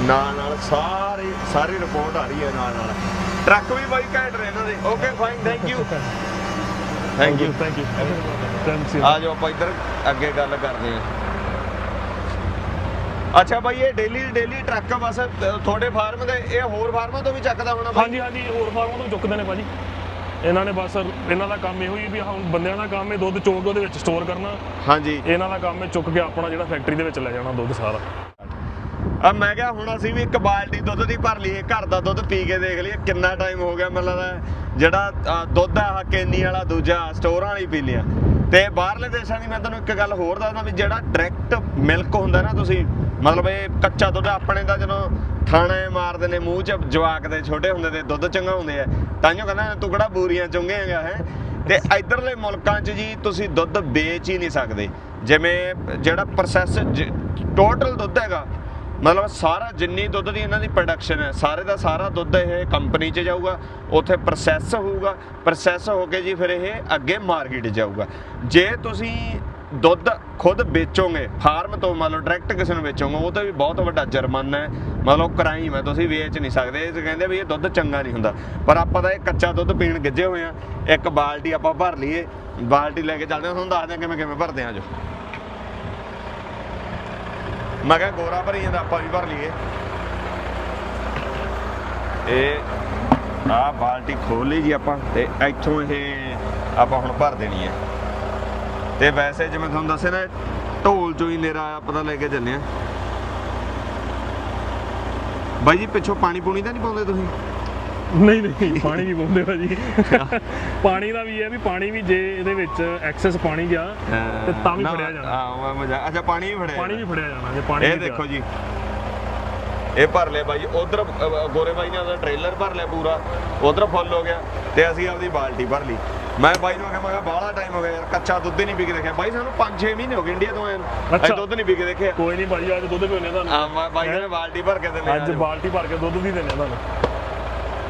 ਨਾਲ ਨਾਲ ਸਾਰੀ ਸਾਰੀ ਰਿਪੋਰਟ ਆ ਰਹੀ ਹੈ ਨਾਲ ਨਾਲ। ਟਰੱਕ ਵੀ ਬਾਈ ਘੈਂਟ ਰਹੇ ਇਹਨਾਂ ਦੇ। Okay fine thank you thank you thank you thank you ਆ ਜਾਓ ਆਪਾਂ ਇੱਧਰ ਅੱਗੇ ਗੱਲ ਕਰਦੇ ਹਾਂ। ਅੱਛਾ ਬਾਈ ਇਹ ਡੇਲੀ ਡੇਲੀ ਟਰੱਕ ਆ ਬਸ ਤੁਹਾਡੇ ਫਾਰਮ ਦੇ ਇਹ ਹੋਰ ਫਾਰਮਾਂ ਤੋਂ ਵੀ ਚੱਕਦਾ ਹੋਣਾ ਬਾਈ? ਹਾਂਜੀ ਹਾਂਜੀ ਹੋਰ ਫਾਰਮਾਂ ਤੋਂ ਚੁੱਕਦੇ ਨੇ ਭਾਜੀ। ਇਹਨਾਂ ਨੇ ਬਸ ਇਹਨਾਂ ਦਾ ਕੰਮ ਇਹੋ ਹੀ ਵੀ ਹੁਣ ਬੰਦਿਆਂ ਦਾ ਕੰਮ ਹੈ ਦੁੱਧ ਚੋਕ ਕੇ ਉਹਦੇ ਵਿੱਚ ਸਟੋਰ ਕਰਨਾ। ਹਾਂਜੀ। ਇਹਨਾਂ ਦਾ ਕੰਮ ਹੈ ਚੁੱਕ ਕੇ ਆਪਣਾ ਜਿਹੜਾ ਫੈਕਟਰੀ ਦੇ ਵਿੱਚ ਲੈ ਜਾਣਾ ਦੁੱਧ ਸਾਰਾ। ਆ ਮੈਂ ਕਿਹਾ ਹੁਣ ਅਸੀਂ ਵੀ ਇੱਕ ਬਾਲਟੀ ਦੁੱਧ ਦੀ ਭਰ ਲਈਏ ਘਰ ਦਾ ਦੁੱਧ ਪੀ ਕੇ ਦੇਖ ਲਈਏ ਕਿੰਨਾ ਟਾਈਮ ਹੋ ਗਿਆ ਲੱਗਦਾ ਜਿਹੜਾ ਦੁੱਧ ਆ ਕੈਨੀ ਵਾਲਾ ਦੂਜਾ ਸਟੋਰਾਂ ਵਾਲੀ ਪੀ ਲਿਆ। ਤੇ ਬਾਹਰਲੇ ਦੇਸ਼ਾਂ ਦੀ ਮੈਂ ਤੁਹਾਨੂੰ ਇੱਕ ਗੱਲ ਹੋਰ ਦੱਸਦਾ ਵੀ ਜਿਹੜਾ ਡਾਇਰੈਕਟ ਮਿਲਕ ਹੁੰਦਾ ਨਾ ਤੁਸੀਂ ਮਤਲਬ ਇਹ ਕੱਚਾ ਦੁੱਧ ਆਪਣੇ ਦਾ ਜਦੋਂ ਥਾਣੇ ਮਾਰਦੇ ਨੇ, ਮੂੰਹ 'ਚ ਜਵਾਕ ਦੇ ਛੋਟੇ ਹੁੰਦੇ ਦੇ ਦੁੱਧ ਚੰਗਾ ਹੁੰਦੇ ਆ ਤਾਂਯੋ ਕਹਿੰਦਾ ਤੂੰ ਕਿਹੜਾ ਬੂਰੀਆਂ ਚੁੰਗੇਗਾ ਹੈ? ਤੇ ਇਧਰਲੇ ਮੁਲਕਾਂ 'ਚ ਜੀ ਤੁਸੀਂ ਦੁੱਧ ਵੇਚ ਹੀ ਨਹੀਂ ਸਕਦੇ। ਜਿਵੇਂ ਜਿਹੜਾ ਪ੍ਰੋਸੈਸ ਟੋਟਲ ਦੁੱਧ ਹੈਗਾ, ਮਤਲਬ ਸਾਰਾ ਜਿੰਨੀ ਦੁੱਧ ਦੀ ਇਹਨਾਂ ਦੀ ਪ੍ਰੋਡਕਸ਼ਨ ਹੈ, ਸਾਰੇ ਦਾ ਸਾਰਾ ਦੁੱਧ ਇਹ ਕੰਪਨੀ 'ਚ ਜਾਊਗਾ, ਉੱਥੇ ਪ੍ਰੋਸੈਸ ਹੋਊਗਾ ਪ੍ਰੋਸੈਸ ਹੋ ਕੇ ਜੀ ਫਿਰ ਇਹ ਅੱਗੇ ਮਾਰਕੀਟ 'ਚ ਜਾਊਗਾ। ਜੇ ਤੁਸੀਂ ਦੁੱਧ ਖੁਦ ਵੇਚੋਗੇ। ਫਾਰਮ ਤੋਂ ਮੰਨ ਲਓ ਡਾਇਰੈਕਟ ਕਿਸੇ ਨੂੰ ਵੇਚੋਗੇ, ਉਹ ਤਾਂ ਵੀ ਬਹੁਤ ਵੱਡਾ ਜੁਰਮਾਨਾ ਹੈ। ਮਤਲਬ ਕ੍ਰਾਈਮ ਹੈ, ਤੁਸੀਂ ਵੇਚ ਨਹੀਂ ਸਕਦੇ। ਇਹ ਕਹਿੰਦੇ ਵੀ ਇਹ ਦੁੱਧ ਚੰਗਾ ਨਹੀਂ ਹੁੰਦਾ। ਪਰ ਆਪਾਂ ਤਾਂ ਇਹ ਕੱਚਾ ਦੁੱਧ ਪੀਣ ਗਿੱਜੇ ਹੋਏ ਆ ਇੱਕ ਬਾਲਟੀ ਆਪਾਂ ਭਰ ਲਈਏ। ਬਾਲਟੀ ਲੈ ਕੇ ਚੱਲਦੇ ਹਾਂ, ਤੁਹਾਨੂੰ ਦੱਸਦੇ ਹਾਂ ਕਿਵੇਂ ਕਿਵੇਂ ਭਰਦੇ ਹਾਂ ਜੋ ਮੈਂ ਕਿਹਾ ਗੋਰਾ ਭਰੀ ਜਾਂਦਾ, ਆਪਾਂ ਵੀ ਭਰ ਲਈਏ। ਇਹ ਆਹ ਬਾਲਟੀ ਖੋਲ ਲਈ ਜੀ ਆਪਾਂ, ਤੇ ਇੱਥੋਂ ਇਹ ਆਪਾਂ ਹੁਣ ਭਰ ਦੇਣੀ ਹੈ। ਤੇ ਵੈਸੇ ਜਿਵੇਂ ਤੁਹਾਨੂੰ ਦੱਸਿਆ ਨਾ ਢੋਲ ਚੋਂ ਹੀ ਨੇਰਾ ਪਤਾ ਲੈ ਕੇ ਚੱਲੇ ਆ ਬਾਈ ਜੀ ਪਿੱਛੋਂ ਪਾਣੀ ਪੂਣੀ ਤਾਂ ਨਹੀਂ ਪਾਉਂਦੇ ਤੁਸੀਂ? ਨਹੀਂ ਨਹੀਂ ਪਾਣੀ ਵੀ ਪਾਉਂਦੇ ਭਾਜੀ। ਪਾਣੀ ਦਾ ਵੀ ਹੈ ਵੀ ਪਾਣੀ ਵੀ ਜੇ ਇਹਦੇ ਵਿੱਚ ਐਕਸੈਸ ਪਾਣੀ ਗਿਆ ਤੇ ਤਾਂ ਵੀ ਫੜਿਆ ਜਾਣਾ। ਹਾਂ ਮਜ਼ਾ ਅੱਛਾ ਪਾਣੀ ਵੀ ਫੜਿਆ ਪਾਣੀ। ਵੀ ਫੜਿਆ ਜਾਣਾ ਜੇ ਪਾਣੀ ਇਹ। ਦੇਖੋ ਜੀ। ਇਹ ਭਰ ਲਿਆ ਬਾਈ ਉਧਰ ਗੋਰੇ ਬਾਈ ਨੇ ਉਹਦਾ ਟ੍ਰੇਲਰ ਭਰ ਲਿਆ ਪੂਰਾ। ਉਧਰ ਫੁੱਲ ਹੋ ਗਿਆ ਤੇ ਅਸੀਂ ਆਪਦੀ ਬਾਲਟੀ ਭਰ ਲਈ। ਮੈਂ ਬਾਈ ਨੂੰ ਆਖਿਆ ਮੈਂ ਕਿਹਾ ਬਾਹਲਾ ਟਾਈਮ ਹੋ ਗਿਆ ਯਾਰ ਕੱਚਾ ਦੁੱਧ ਹੀ ਨਹੀਂ ਪੀ ਕੇ ਦੇਖਿਆ। ਬਾਈ ਸਾਨੂੰ 5-6 ਮਹੀਨੇ ਹੋ ਗਏ ਇੰਡੀਆ ਤੋਂ ਆਏ ਨੂੰ। ਅਸੀਂ ਅੱਛਾ। ਦੁੱਧ ਨਹੀਂ ਪੀ ਕੇ ਦੇਖਿਆ। ਕੋਈ ਨਹੀਂ ਭਾਜੀ ਅੱਜ ਦੁੱਧ ਪਿਉਨੇ ਤੁਹਾਨੂੰ? ਆ ਮੈਂ ਬਾਈ ਨੇ ਬਾਲਟੀ ਭਰ ਕੇ ਦਿੰਦੇ ਅੱਜ ਬਾਲਟੀ ਭਰ ਕੇ ਦੁੱਧ ਵੀ ਦਿੰਨੇ ਤੁਹਾਨੂੰ।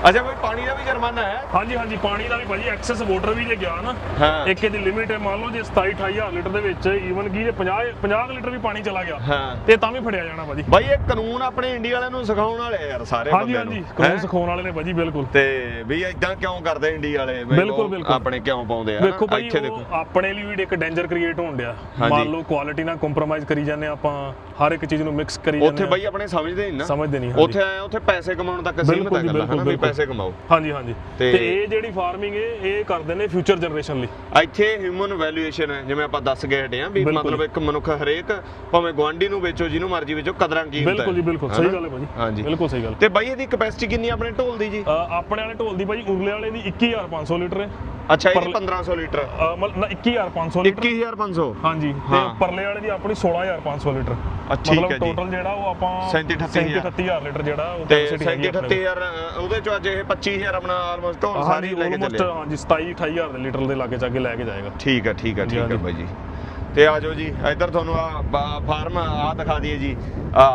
ਅੱਛਾ ਬਈ ਪਾਣੀ ਦਾ ਵੀ ਜੁਰਮਾਨਾ ਹੈ ਹਾਂਜੀ ਹਾਂਜੀ ਪਾਣੀ ਦਾ ਵੀ ਭਾਜੀ ਐਕਸੈਸ ਵਾਟਰ ਵੀ ਜੇ ਗਿਆ ਨਾ ਹਾਂ ਇੱਕ ਇਹਦੀ ਲਿਮਿਟ ਹੈ ਮੰਨ ਲਓ ਜੇ 27 28000 ਲੀਟਰ ਦੇ ਵਿੱਚ ਈਵਨ ਕੀ ਜੇ 50 50 ਲੀਟਰ ਵੀ ਪਾਣੀ ਚਲਾ ਗਿਆ ਹਾਂ ਤੇ ਤਾਂ ਵੀ ਫੜਿਆ ਜਾਣਾ ਭਾਜੀ ਬਾਈ ਇਹ ਕਾਨੂੰਨ ਆਪਣੇ ਇੰਡੀਆ ਵਾਲਿਆਂ ਨੂੰ ਸਿਖਾਉਣ ਵਾਲੇ ਆ ਯਾਰ ਸਾਰੇ ਹਾਂਜੀ ਹਾਂਜੀ ਕਾਨੂੰਨ ਹੈਂ? ਸਿਖਾਉਣ ਵਾਲੇ ਨੇ ਭਾਜੀ ਬਿਲਕੁਲ ਤੇ ਵੀ ਇਦਾਂ ਕਿਉਂ ਕਰਦੇ ਇੰਡੀਆ ਵਾਲੇ ਬਿਲਕੁਲ, ਉਹ ਬਿਲਕੁਲ। ਆਪਣੇ ਕਿਉਂ ਪਾਉਂਦੇ ਆ ਨਾ? ਵੇਖੋ ਭਾਈ ਇੱਥੇ ਉਹ ਦੇਖੋ ਆਪਣੇ ਲਈ ਵੀ ਇੱਕ ਡੇਂਜਰ ਕ੍ਰੀਏਟ ਹੋਣ ਡਿਆ ਹਾਂਜੀ। ਮੰਨ ਲਓ ਕੁਆਲਿਟੀ ਨਾਲ ਕੰਪਰੋਮਾਈਜ਼ ਕਰੀ ਜਾਂਦੇ ਆਪਾਂ ਹਰ ਇੱਕ ਚੀਜ਼ ਨੂੰ ਮਿਕਸ ਕਰੀ ਉੱਥੇ ਜਾਂਦੇ ਆ। ਬਾਈ ਆਪਣੇ ਸਮਝਦੇ ਨਹੀਂ ਨਾ ਸਮਝਦੇ ਨਹੀਂ ਉੱਥੇ ਆਏ ਆ, ਉੱਥੇ ਪੈਸੇ ਕਮਾਉਣ ਤੱਕ ਸੀਮਿਤ ਬਿਲਕੁਲ ਹੈ ਜੀ, ਗੱਲ ਹਨਾ ਵੀ ਬਿਲਕੁਲ, ਪੈਸੇ ਕਮਾਓ। ਹਾਂਜੀ ਹਾਂਜੀ। ਤੇ- ਇਹ ਜਿਹੜੀ ਫਾਰਮਿੰਗ ਹੈ ਇਹ ਕਰਦੇ ਨੇ ਫਿਊਚਰ ਜਨਰੇਸ਼ਨ ਲਈ। ਇੱਥੇ ਹਿਊਮਨ ਵੈਲਿਊਏਸ਼ਨ ਹੈ ਜਿਵੇਂ ਆਪਾਂ ਦੱਸ ਗਏ ਹਟੇ ਆ ਵੀ। ਮਤਲਬ ਇੱਕ ਮਨੁੱਖ ਹਰੇਕ ਭਾਵੇਂ ਗਵਾਂਢੀ ਨੂੰ ਵੇਚੋ ਜਿਹਨੂੰ ਮਰਜ਼ੀ ਵੇਚੋ ਕਦਰਾਂ ਕੀ ਹੁੰਦਾ ਬਿਲਕੁਲ ਜੀ ਬਿਲਕੁਲ। ਸਹੀ ਗੱਲ ਹੈ ਭਾਜੀ। ਹਾਂਜੀ। ਬਿਲਕੁਲ ਸਹੀ ਗੱਲ। ਤੇ ਬਾਈ ਇਹਦੀ ਕਪੈਸਿਟੀ ਕਿੰਨੀ ਆਪਣੇ ਢੋਲ ਦੀ ਜੀ? ਆਪਣੇ ਵਾਲੇ ਢੋਲ ਦੀ ਭਾਜੀ ਉਰਲੇ ਵਾਲੇ ਦੀ 21500 ਲੀਟਰ ਹੈ। ਅੱਛਾ ਇਹ ਪਰ- 1500 ਲੀਟਰ। ਮਤਲਬ ਨਾ 21500 ਲੀਟਰ। 21500 ਹਾਂਜੀ। ਤੇ ਹਾਂ। ਪਰਲੇ ਵਾਲੇ ਦੀ ਆਪਣੀ 16500 ਲੀਟਰ। ਅੱਛਾ, ਠੀਕ ਹੈ ਜੀ। ਟੋਟਲ ਜਿਹੜਾ ਉਹ ਆਪਾਂ 37-38 38000 ਲੀਟਰ ਜਿਹੜਾ ਉਹ capacity ਹੈਗੀ 37 ਆਪਣੇ 38000 ਉਹਦੇ ਚੋਂ ਅੱਜ ਇਹ 25000 ਆਪਣਾ ਆਲਮੋਸਟ ਢੋਲ ਕੋਲ। ਸਾਰੀ ਹਾਂਜੀ ਲੈ ਕੇ almost, ਚੱਲੇ ਹਾਂਜੀ 27 28000 ਦੇ ਲੀਟਰ ਦੇ ਲਾਗੇ ਜਾ ਕੇ ਲੈ ਕੇ ਜਾਏਗਾ ਠੀਕ ਹੈ ਠੀਕ ਹੈ ਠੀਕ ਹੈ ਹਾਂਜੀ। ਬਾਈ ਜੀ ਤੇ ਆ ਜਾਓ ਜੀ ਇੱਧਰ ਤੁਹਾਨੂੰ ਆ ਫਾਰਮ ਆ ਦਿਖਾ ਦਈਏ ਜੀ ਆ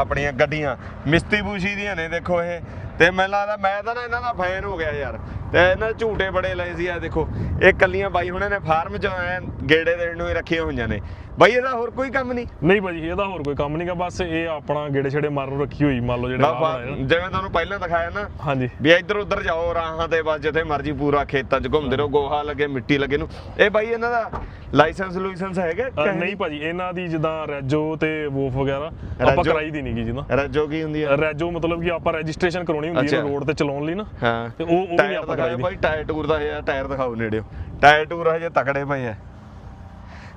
ਆਪਣੀਆਂ ਗੱਡੀਆਂ ਮਿਸਤੀ ਬੂਸ਼ੀ ਦੀਆਂ ਨੇ ਦੇਖੋ ਇਹ ਤੇ ਮੈਨੂੰ ਲੱਗਦਾ ਮੈਂ ਤਾਂ ਨਾ ਇਹਨਾਂ ਦਾ ਫੈਨ ਹੋ ਗਿਆ ਯਾਰ। ਤੇ ਇਹਨਾਂ ਝੂਟੇ ਬੜੇ ਲਏ ਸੀ ਆ ਦੇਖੋ ਇਹ ਕੱਲੀਆਂ ਬਾਈ ਹੁਣਾਂ ਨੇ ਫਾਰਮ ਚ ਐ ਗੇੜੇ ਦੇਣ ਨੂੰ ਹੀ ਰੱਖੀਆਂ ਹੋਈਆਂ ਨੇ। ਬਾਈ ਇਹਦਾ ਹੋਰ ਕੋਈ ਕੰਮ ਨਹੀਂ? ਨਹੀਂ ਭਾਜੀ ਇਹਦਾ ਹੋਰ ਕੋਈ ਕੰਮ ਨਹੀਂਗਾ ਬਸ ਇਹ ਆਪਣਾ ਗੇੜੇ ਛੇੜੇ ਮਾਰਨ ਨੂੰ ਰੱਖੀ ਹੋਈ ਮੰਨ ਲਓ ਜਿਹੜੇ ਬਾਹਰ ਨਾ। ਜਿਵੇਂ ਤੁਹਾਨੂੰ ਪਹਿਲਾਂ ਦਿਖਾਇਆ ਨਾ ਹਾਂਜੀ। ਵੀ ਇੱਧਰ ਉੱਧਰ ਜਾਓ ਰਾਹਾਂ ਤੇ ਬਸ ਜਿੱਥੇ ਮਰਜ਼ੀ ਪੂਰਾ ਖੇਤਾਂ 'ਚ ਘੁੰਮਦੇ ਰਹੋ ਗੋਹਾ ਲੱਗੇ ਮਿੱਟੀ ਲੱਗੇ ਨੂੰ। ਇਹ ਬਾਈ ਇਹਨਾਂ ਦਾ ਲਾਇਸੈਂਸ ਲੂਇਸੈਂਸ ਹੈਗਾ ਅ, ਕਿ ਨਹੀਂ ਭਾਜੀ ਇਹਨਾਂ ਦੀ ਜਿੱਦਾਂ ਰੈਜੋ ਤੇ ਵੋਫ ਵਗੈਰਾ ਆਪਾਂ ਰੈਜੋ? ਕਰਾਈ ਦੀ ਨਹੀਂਗੀ ਜਿੱਦਾਂ। ਰੱਜੋ ਕੀ ਹੁੰਦੀ ਹੈ ਰੈਜੋ ਮਤਲਬ ਕਿ ਆਪਾਂ ਰਜਿਸਟ੍ਰੇਸ਼ਨ ਕਰਾਉਣੀ ਹੁੰਦੀ ਹੈ। ਰੋਡ ਤੇ ਚਲਾਉਣ ਲਈ ਨਾ। ਹਾਂ। ਤੇ ਉਹ ਉਹ ਵੀ ਆਪਾਂ ਕਰਾਈ ਬਾਈ ਟਾਇਰ ਟੂਰ ਦਾ ਇਹ ਟਾਇਰ ਦਿਖਾਓ ਨੇੜਿਓ। ਟਾਇਰ ਟੂਰ ਹਜੇ ਤਕੜੇ ਪਏ ਆ।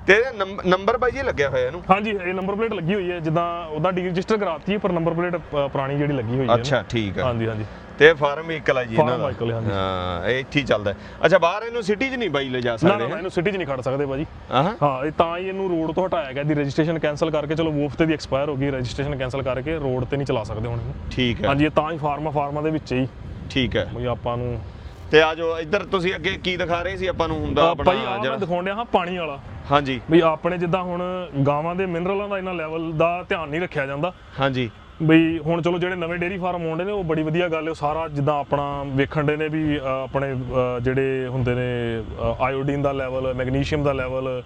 ਤੇ ਨੰਬਰ ਬਾਈ ਜੀ ਲੱਗਿਆ ਹੋਇਆ ਇਹਨੂੰ? ਹਾਂਜੀ ਇਹ ਨੰਬਰ ਪਲੇਟ ਲੱਗੀ ਹੋਈ ਹੈ। ਜਿੱਦਾਂ ਉਹਦਾ ਡੀ ਰਜਿਸਟਰ ਕਰਾਤੀ ਹੈ ਪਰ ਨੰਬਰ ਪਲੇਟ ਪੁਰਾਣੀ ਜਿਹੜੀ ਲੱਗੀ ਹੋਈ ਹੈ। ਅੱਛਾ ਠੀਕ ਆ। ਹਾਂਜੀ ਹਾਂਜੀ। ਤੇ ਫਾਰਮ ਵਹੀਕਲ ਆ ਜੀ ਇਹਨਾਂ ਦਾ। ਹਾਂਜੀ। ਹਾਂ ਇਹ ਇੱਥੇ ਹੀ ਚੱਲਦਾ ਹੈ। ਅੱਛਾ ਬਾਹਰ ਇਹਨੂੰ ਸਿਟੀ 'ਚ ਨਹੀਂ ਬਾਈ ਲੈ ਜਾ ਨਾ ਸਕਦੇ? ਨਾ ਇਹਨੂੰ ਸਿਟੀ 'ਚ ਨਹੀਂ ਖੜ ਸਕਦੇ ਭਾਜੀ। ਹਾਂ ਹਾਂ ਇਹ ਤਾਂ ਹੀ ਇਹਨੂੰ ਰੋਡ ਤੋਂ ਹਟਾਇਆ ਗਿਆ। ਦੀ ਰਜਿਸਟ੍ਰੇਸ਼ਨ ਕੈਨਸਲ ਕਰਕੇ ਚਲੋ ਵੂਫ ਤੇ ਦੀ ਐਕਸਪਾਇਰ ਹੋ ਗਈ ਰਜਿਸਟ੍ਰੇਸ਼ਨ ਕੈਨਸਲ ਕਰਕੇ ਰੋਡ ਤੇ ਨਹੀਂ ਚਲਾ ਸਕਦੇ ਹੁਣ ਇਹਨੂੰ। ਠੀਕ ਹੈ। ਹਾਂਜੀ ਇਹ ਤਾਂ ਹੀ ਫਾਰਮਾ ਫਾਰਮਾ ਦੇ ਵਿੱਚ ਹੀ। ਠੀਕ ਹੈ। ਵੀ ਆਪਾਂ ਨੂੰ ਤੇ ਆ ਜਾਓ ਇੱਧਰ ਤੁਸੀਂ ਅੱਗੇ ਕੀ ਦਿਖਾ ਰਹੇ ਸੀ ਆਪਾਂ ਨੂੰ ਹੁੰਦਾ ਆਪਣਾ ਭਾਈ ਆ ਮੈਂ ਜਿਹੜਾ ਦਿਖਾਉਣ ਡਿਆ ਹਾਂ ਪਾਣੀ ਵਾਲਾ। ਹਾਂਜੀ। ਵੀ ਆਪਣੇ ਜਿੱਦਾਂ ਹੁਣ ਗਾਵਾਂ ਦੇ ਮਿਨਰਲਾਂ ਦਾ ਇਹਨਾਂ ਲੈਵਲ ਦਾ ਧਿਆਨ ਨਹੀਂ ਰੱਖਿਆ ਜਾਂਦਾ। ਹਾਂਜੀ। ਬਈ ਹੁਣ ਚਲੋ ਜਿਹੜੇ ਨਵੇਂ ਡੇਅਰੀ ਫਾਰਮ ਆਉਂਦੇ ਨੇ ਉਹ ਬੜੀ ਵਧੀਆ ਗੱਲ ਹੈ। ਉਹ ਸਾਰਾ ਜਿੱਦਾਂ ਆਪਣਾ ਵੇਖਣ ਦੇ ਨੇ ਵੀ ਆਪਣੇ ਜਿਹੜੇ ਹੁੰਦੇ ਨੇ ਆਇਓਡੀਨ ਦਾ ਲੈਵਲ ਮੈਗਨੀਸ਼ੀਅਮ ਦਾ ਲੈਵਲ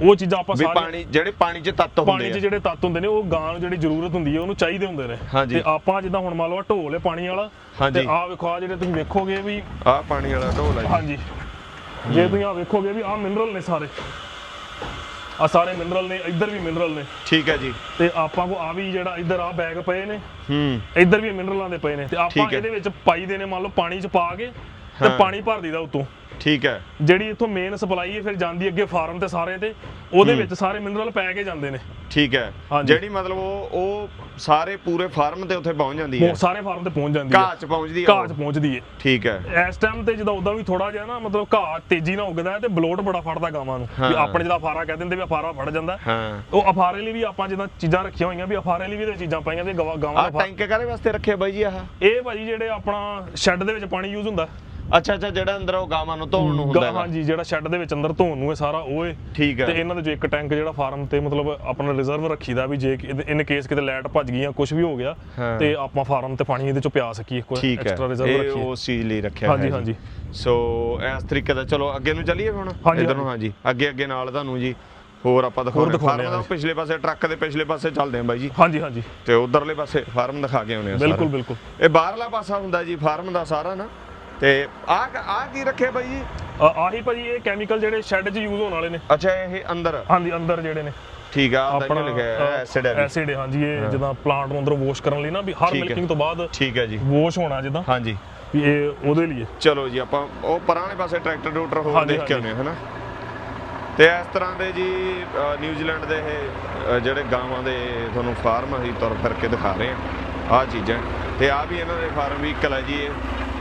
ਉਹ ਚੀਜ਼ਾਂ ਆਪਾਂ ਸਾਰੇ ਪਾਣੀ ਜਿਹੜੇ ਪਾਣੀ 'ਚ ਤੱਤ ਪਾਣੀ ਹੁੰਦੇ 'ਚ ਆ। ਜਿਹੜੇ ਤੱਤ ਹੁੰਦੇ ਨੇ ਉਹ ਗਾਂ ਨੂੰ ਜਿਹੜੀ ਜ਼ਰੂਰਤ ਹੁੰਦੀ ਹੈ ਉਹਨੂੰ ਚਾਹੀਦੇ ਹੁੰਦੇ ਨੇ। ਤੇ ਆਪਾਂ ਜਿੱਦਾਂ ਹੁਣ ਮੰਨ ਲਓ ਢੋਲ ਹੈ ਪਾਣੀ ਵਾਲਾ। ਤੇ ਆਹ ਵੇਖੋ ਆ ਜਿਹੜੇ ਤੁਸੀਂ ਵੇਖੋਗੇ ਵੀ ਆਹ ਪਾਣੀ ਵਾਲਾ ਢੋਲ ਹੈ ਹਾਂਜੀ। ਜੇ ਤੁਸੀਂ ਆ ਵੇਖੋਗੇ ਵੀ ਆਹ ਮਿਨਰਲ ਨੇ ਸਾਰੇ ਆ ਸਾਰੇ ਮਿਨਰਲ ਨੇ ਇੱਧਰ ਵੀ ਮਿਨਰਲ ਨੇ। ਠੀਕ ਹੈ ਜੀ। ਤੇ ਆਪਾਂ ਕੋ ਆ ਵੀ ਜਿਹੜਾ ਇੱਧਰ ਆ ਬੈਗ ਪਏ ਨੇ ਹੂੰ। ਇੱਧਰ ਵੀ ਮਿਨਰਲਾਂ ਦੇ ਪਏ ਨੇ। ਤੇ ਆਪਾਂ। ਇਹਦੇ ਵਿੱਚ ਪਾਈ ਦੇ ਨੇ ਮੰਨ ਲਓ ਪਾਣੀ 'ਚ ਪਾ ਕੇ ਤੇ। ਪਾਣੀ ਭਰ ਦਈਦਾ ਉਤੋਂ। ਠੀਕ ਹੈ। ਜਿਹੜੀ ਇਥੋਂ ਮੇਨ ਸਪਲਾਈ ਹੈ ਫਿਰ ਜਾਂਦੀ ਅੱਗੇ ਫਾਰਮ ਤੇ ਸਾਰੇ ਤੇ। ਉਹਦੇ ਵਿੱਚ ਸਾਰੇ ਮਿਨਰਲ ਪੈ ਕੇ ਜਾਂਦੇ ਨੇ। ਠੀਕ ਹੈ। ਜਿਹੜੀ ਮਤਲਬ ਉਹ ਉਹ ਸਾਰੇ ਪੂਰੇ ਫਾਰਮ ਤੇ ਉੱਥੇ ਪਹੁੰਚ ਜਾਂਦੀ ਹੈ। ਉਹ ਸਾਰੇ ਫਾਰਮ ਤੇ ਪਹੁੰਚ ਜਾਂਦੀ ਹੈ। ਘਾਹ 'ਚ ਪਹੁੰਚਦੀ ਹੈ ਘਾਹ। 'ਚ ਪਹੁੰਚਦੀ ਹੈ। ਠੀਕ ਹੈ। ਇਸ ਟਾਈਮ ਤੇ ਜਦੋਂ ਉਦਾਂ ਵੀ ਥੋੜਾ ਜਿਹਾ ਨਾ ਮਤਲਬ ਘਾਹ ਤੇਜ਼ੀ ਨਾਲ ਉੱਗਦਾ ਹੈ ਤੇ ਬਲੋਟ ਬੜਾ ਫੜਦਾ ਗਾਵਾਂ ਨੂੰ। ਵੀ। ਆਪਣੇ ਜਿਹਦਾ ਅਫਾਰਾ ਕਹਿ ਦਿੰਦੇ ਵੀ ਅਫਾਰਾ ਫੜ ਜਾਂਦਾ। ਹਾਂ। ਉਹ ਅਫਾਰੇ ਲਈ ਵੀ ਆਪਾਂ ਜਿੱਦਾਂ ਚੀਜ਼ਾਂ ਰੱਖੀਆਂ ਹੋਈਆਂ ਵੀ ਅਫਾਰੇ ਲਈ ਵੀ ਤੇ ਚੀਜ਼ਾਂ ਪਾਈਆਂ ਵੀ ਗਾਵਾਂ ਦਾ ਟੈਂਕ ਕਾਹਦੇ ਵਾਸਤੇ ਰੱਖਿਆ ਬਾਈ ਜੀ ਆਹ? ਇਹ ਭਾਜੀ ਜਿਹੜੇ ਆਪਣਾ ਸ਼ੈੱਡ ਦੇ ਵਿੱਚ ਪਾਣੀ ਯੂਜ਼ ਹੁੰਦਾ। ਅੱਛਾ ਅੱਛਾ ਜਿਹੜਾ ਅੰਦਰ ਉਹ ਗਾਵਾਂ ਨੂੰ ਧੋਣ ਨੂੰ ਹੁੰਦਾ ਹੈਗਾ। ਹਾਂਜੀ ਜਿਹੜਾ ਸ਼ੈੱਡ ਦੇ ਵਿੱਚ ਅੰਦਰ ਧੋਣ ਨੂੰ ਹੈ ਸਾਰਾ ਉਹ ਹੈ ਠੀਕ ਤੇ ਹੈ ਇਹਨਾਂ ਦੇ ਜੋ ਇੱਕ ਟੈਂਕ ਜਿਹੜਾ ਫਾਰਮ ਤੇ ਮਤਲਬ ਆਪਣਾ ਰਿਜ਼ਰਵ ਰੱਖੀਦਾ ਵੀ ਜੇ ਇਨ ਕੇਸ ਕਿਤੇ ਲਾਈਟ ਭੱਜ ਗਈ ਜਾਂ ਕੁਝ ਵੀ ਹੋ ਗਿਆ ਹਾਂ। ਤੇ ਆਪਾਂ ਫਾਰਮ ਤੇ ਪਾਣੀ ਇਹਦੇ ਚੋਂ ਪਿਆ ਸਕੀਏ ਕੋਈ ਠੀਕ ਹੈ। ਐਕਸਟਰਾ ਰਿਜ਼ਰਵ ਇਹ ਰੱਖੀਏ। ਉਸ ਚੀਜ਼ ਲਈ ਰੱਖਿਆ ਹਾਂਜੀ, ਹੈ ਹਾਂਜੀ। ਜੀ। ਸੋ ਇਸ ਤਰੀਕੇ ਦਾ ਚਲੋ ਅੱਗੇ ਨੂੰ ਚੱਲੀਏ ਹੁਣ? ਹਾਂਜੀ, ਇੱਧਰ ਨੂੰ ਹਾਂਜੀ। ਅੱਗੇ ਅੱਗੇ ਨਾਲ ਤੁਹਾਨੂੰ ਜੀ ਹੋਰ ਆਪਾਂ ਦਿਖਾਉਣੇ ਦਿਖਾਉਂਦੇ ਫਾਰਮ ਦਾ ਹਾਂ। ਪਿਛਲੇ ਪਾਸੇ ਟਰੱਕ ਦੇ ਪਿਛਲੇ ਪਾਸੇ ਚੱਲਦੇ ਹਾਂ ਬਾਈ ਜੀ। ਹਾਂਜੀ ਹਾਂਜੀ। ਤੇ ਉਧਰਲੇ ਪਾਸੇ ਫਾਰਮ ਦਿਖਾ ਕੇ ਆਉਣੇ ਆ। ਬਿਲਕੁਲ ਬਿਲਕੁਲ। ਇਹ ਬਾਹਰਲਾ ਪਾਸਾ ਹੁੰਦਾ ਜੀ ਫਾਰਮ ਦਾ ਸਾਰਾ ਨਾ। ਤੇ ਆ ਆ ਕੀ ਰੱਖਿਆ ਬਾਈ ਜੀ? ਆ- ਆਹੀ ਭਾਜੀ ਇਹ ਕੈਮੀਕਲ ਜਿਹੜੇ ਸ਼ੈੱਡ 'ਚ ਯੂਜ਼ ਹੋਣ ਵਾਲੇ ਨੇ। ਅੱਛਾ ਇਹ ਅੰਦਰ? ਹਾਂਜੀ ਅੰਦਰ ਜਿਹੜੇ ਨੇ। ਠੀਕ ਆ ਆਪਣਾ ਆਪਣਾ ਲਿਖਿਆ ਹੈ ਐਸਿਡ ਹੈ। ਐਸਿਡ ਹਾਂਜੀ ਇਹ ਜਿੱਦਾਂ ਪਲਾਂਟ ਨੂੰ ਅੰਦਰੋਂ ਵਾਸ਼ ਕਰਨ ਲਈ ਨਾ ਵੀ ਹਰ ਠੀਕ ਹੈ। ਮਿਲਕਿੰਗ ਤੋਂ ਬਾਅਦ ਠੀਕ ਹੈ ਜੀ। ਵਾਸ਼ ਹੋਣਾ ਜਿੱਦਾਂ। ਹਾਂਜੀ। ਵੀ ਇਹ ਉਹਦੇ ਲਈ ਹੈ। ਚਲੋ ਜੀ ਆਪਾਂ ਉਹ ਪਰਾਂਲੇ ਪਾਸੇ ਟਰੈਕਟਰ ਰੂਟਰ ਹੋਰ ਹਾਂਜੀ, ਦੇਖ ਕੇ ਹਾਂਜੀ। ਆਉਨੇ ਹਨਾ? ਤੇ ਇਸ ਤਰ੍ਹਾਂ ਦੇ ਜੀ ਅ, ਨਿਊਜ਼ੀਲੈਂਡ ਦੇ ਇਹ ਅ, ਜਿਹੜੇ ਗਾਵਾਂ ਦੇ ਤੁਹਾਨੂੰ ਫਾਰਮ ਅਸੀਂ ਤੁਰ ਫਿਰ ਕੇ ਦਿਖਾ ਰਹੇ ਆ। ਆ ਚੀਜ਼ਾਂ। ਤੇ ਆ ਵੀ ਇਹਨਾਂ ਦੇ ਫਾਰਮ ਵਹੀਕਲ ਹੈ ਜੀ ਇਹ।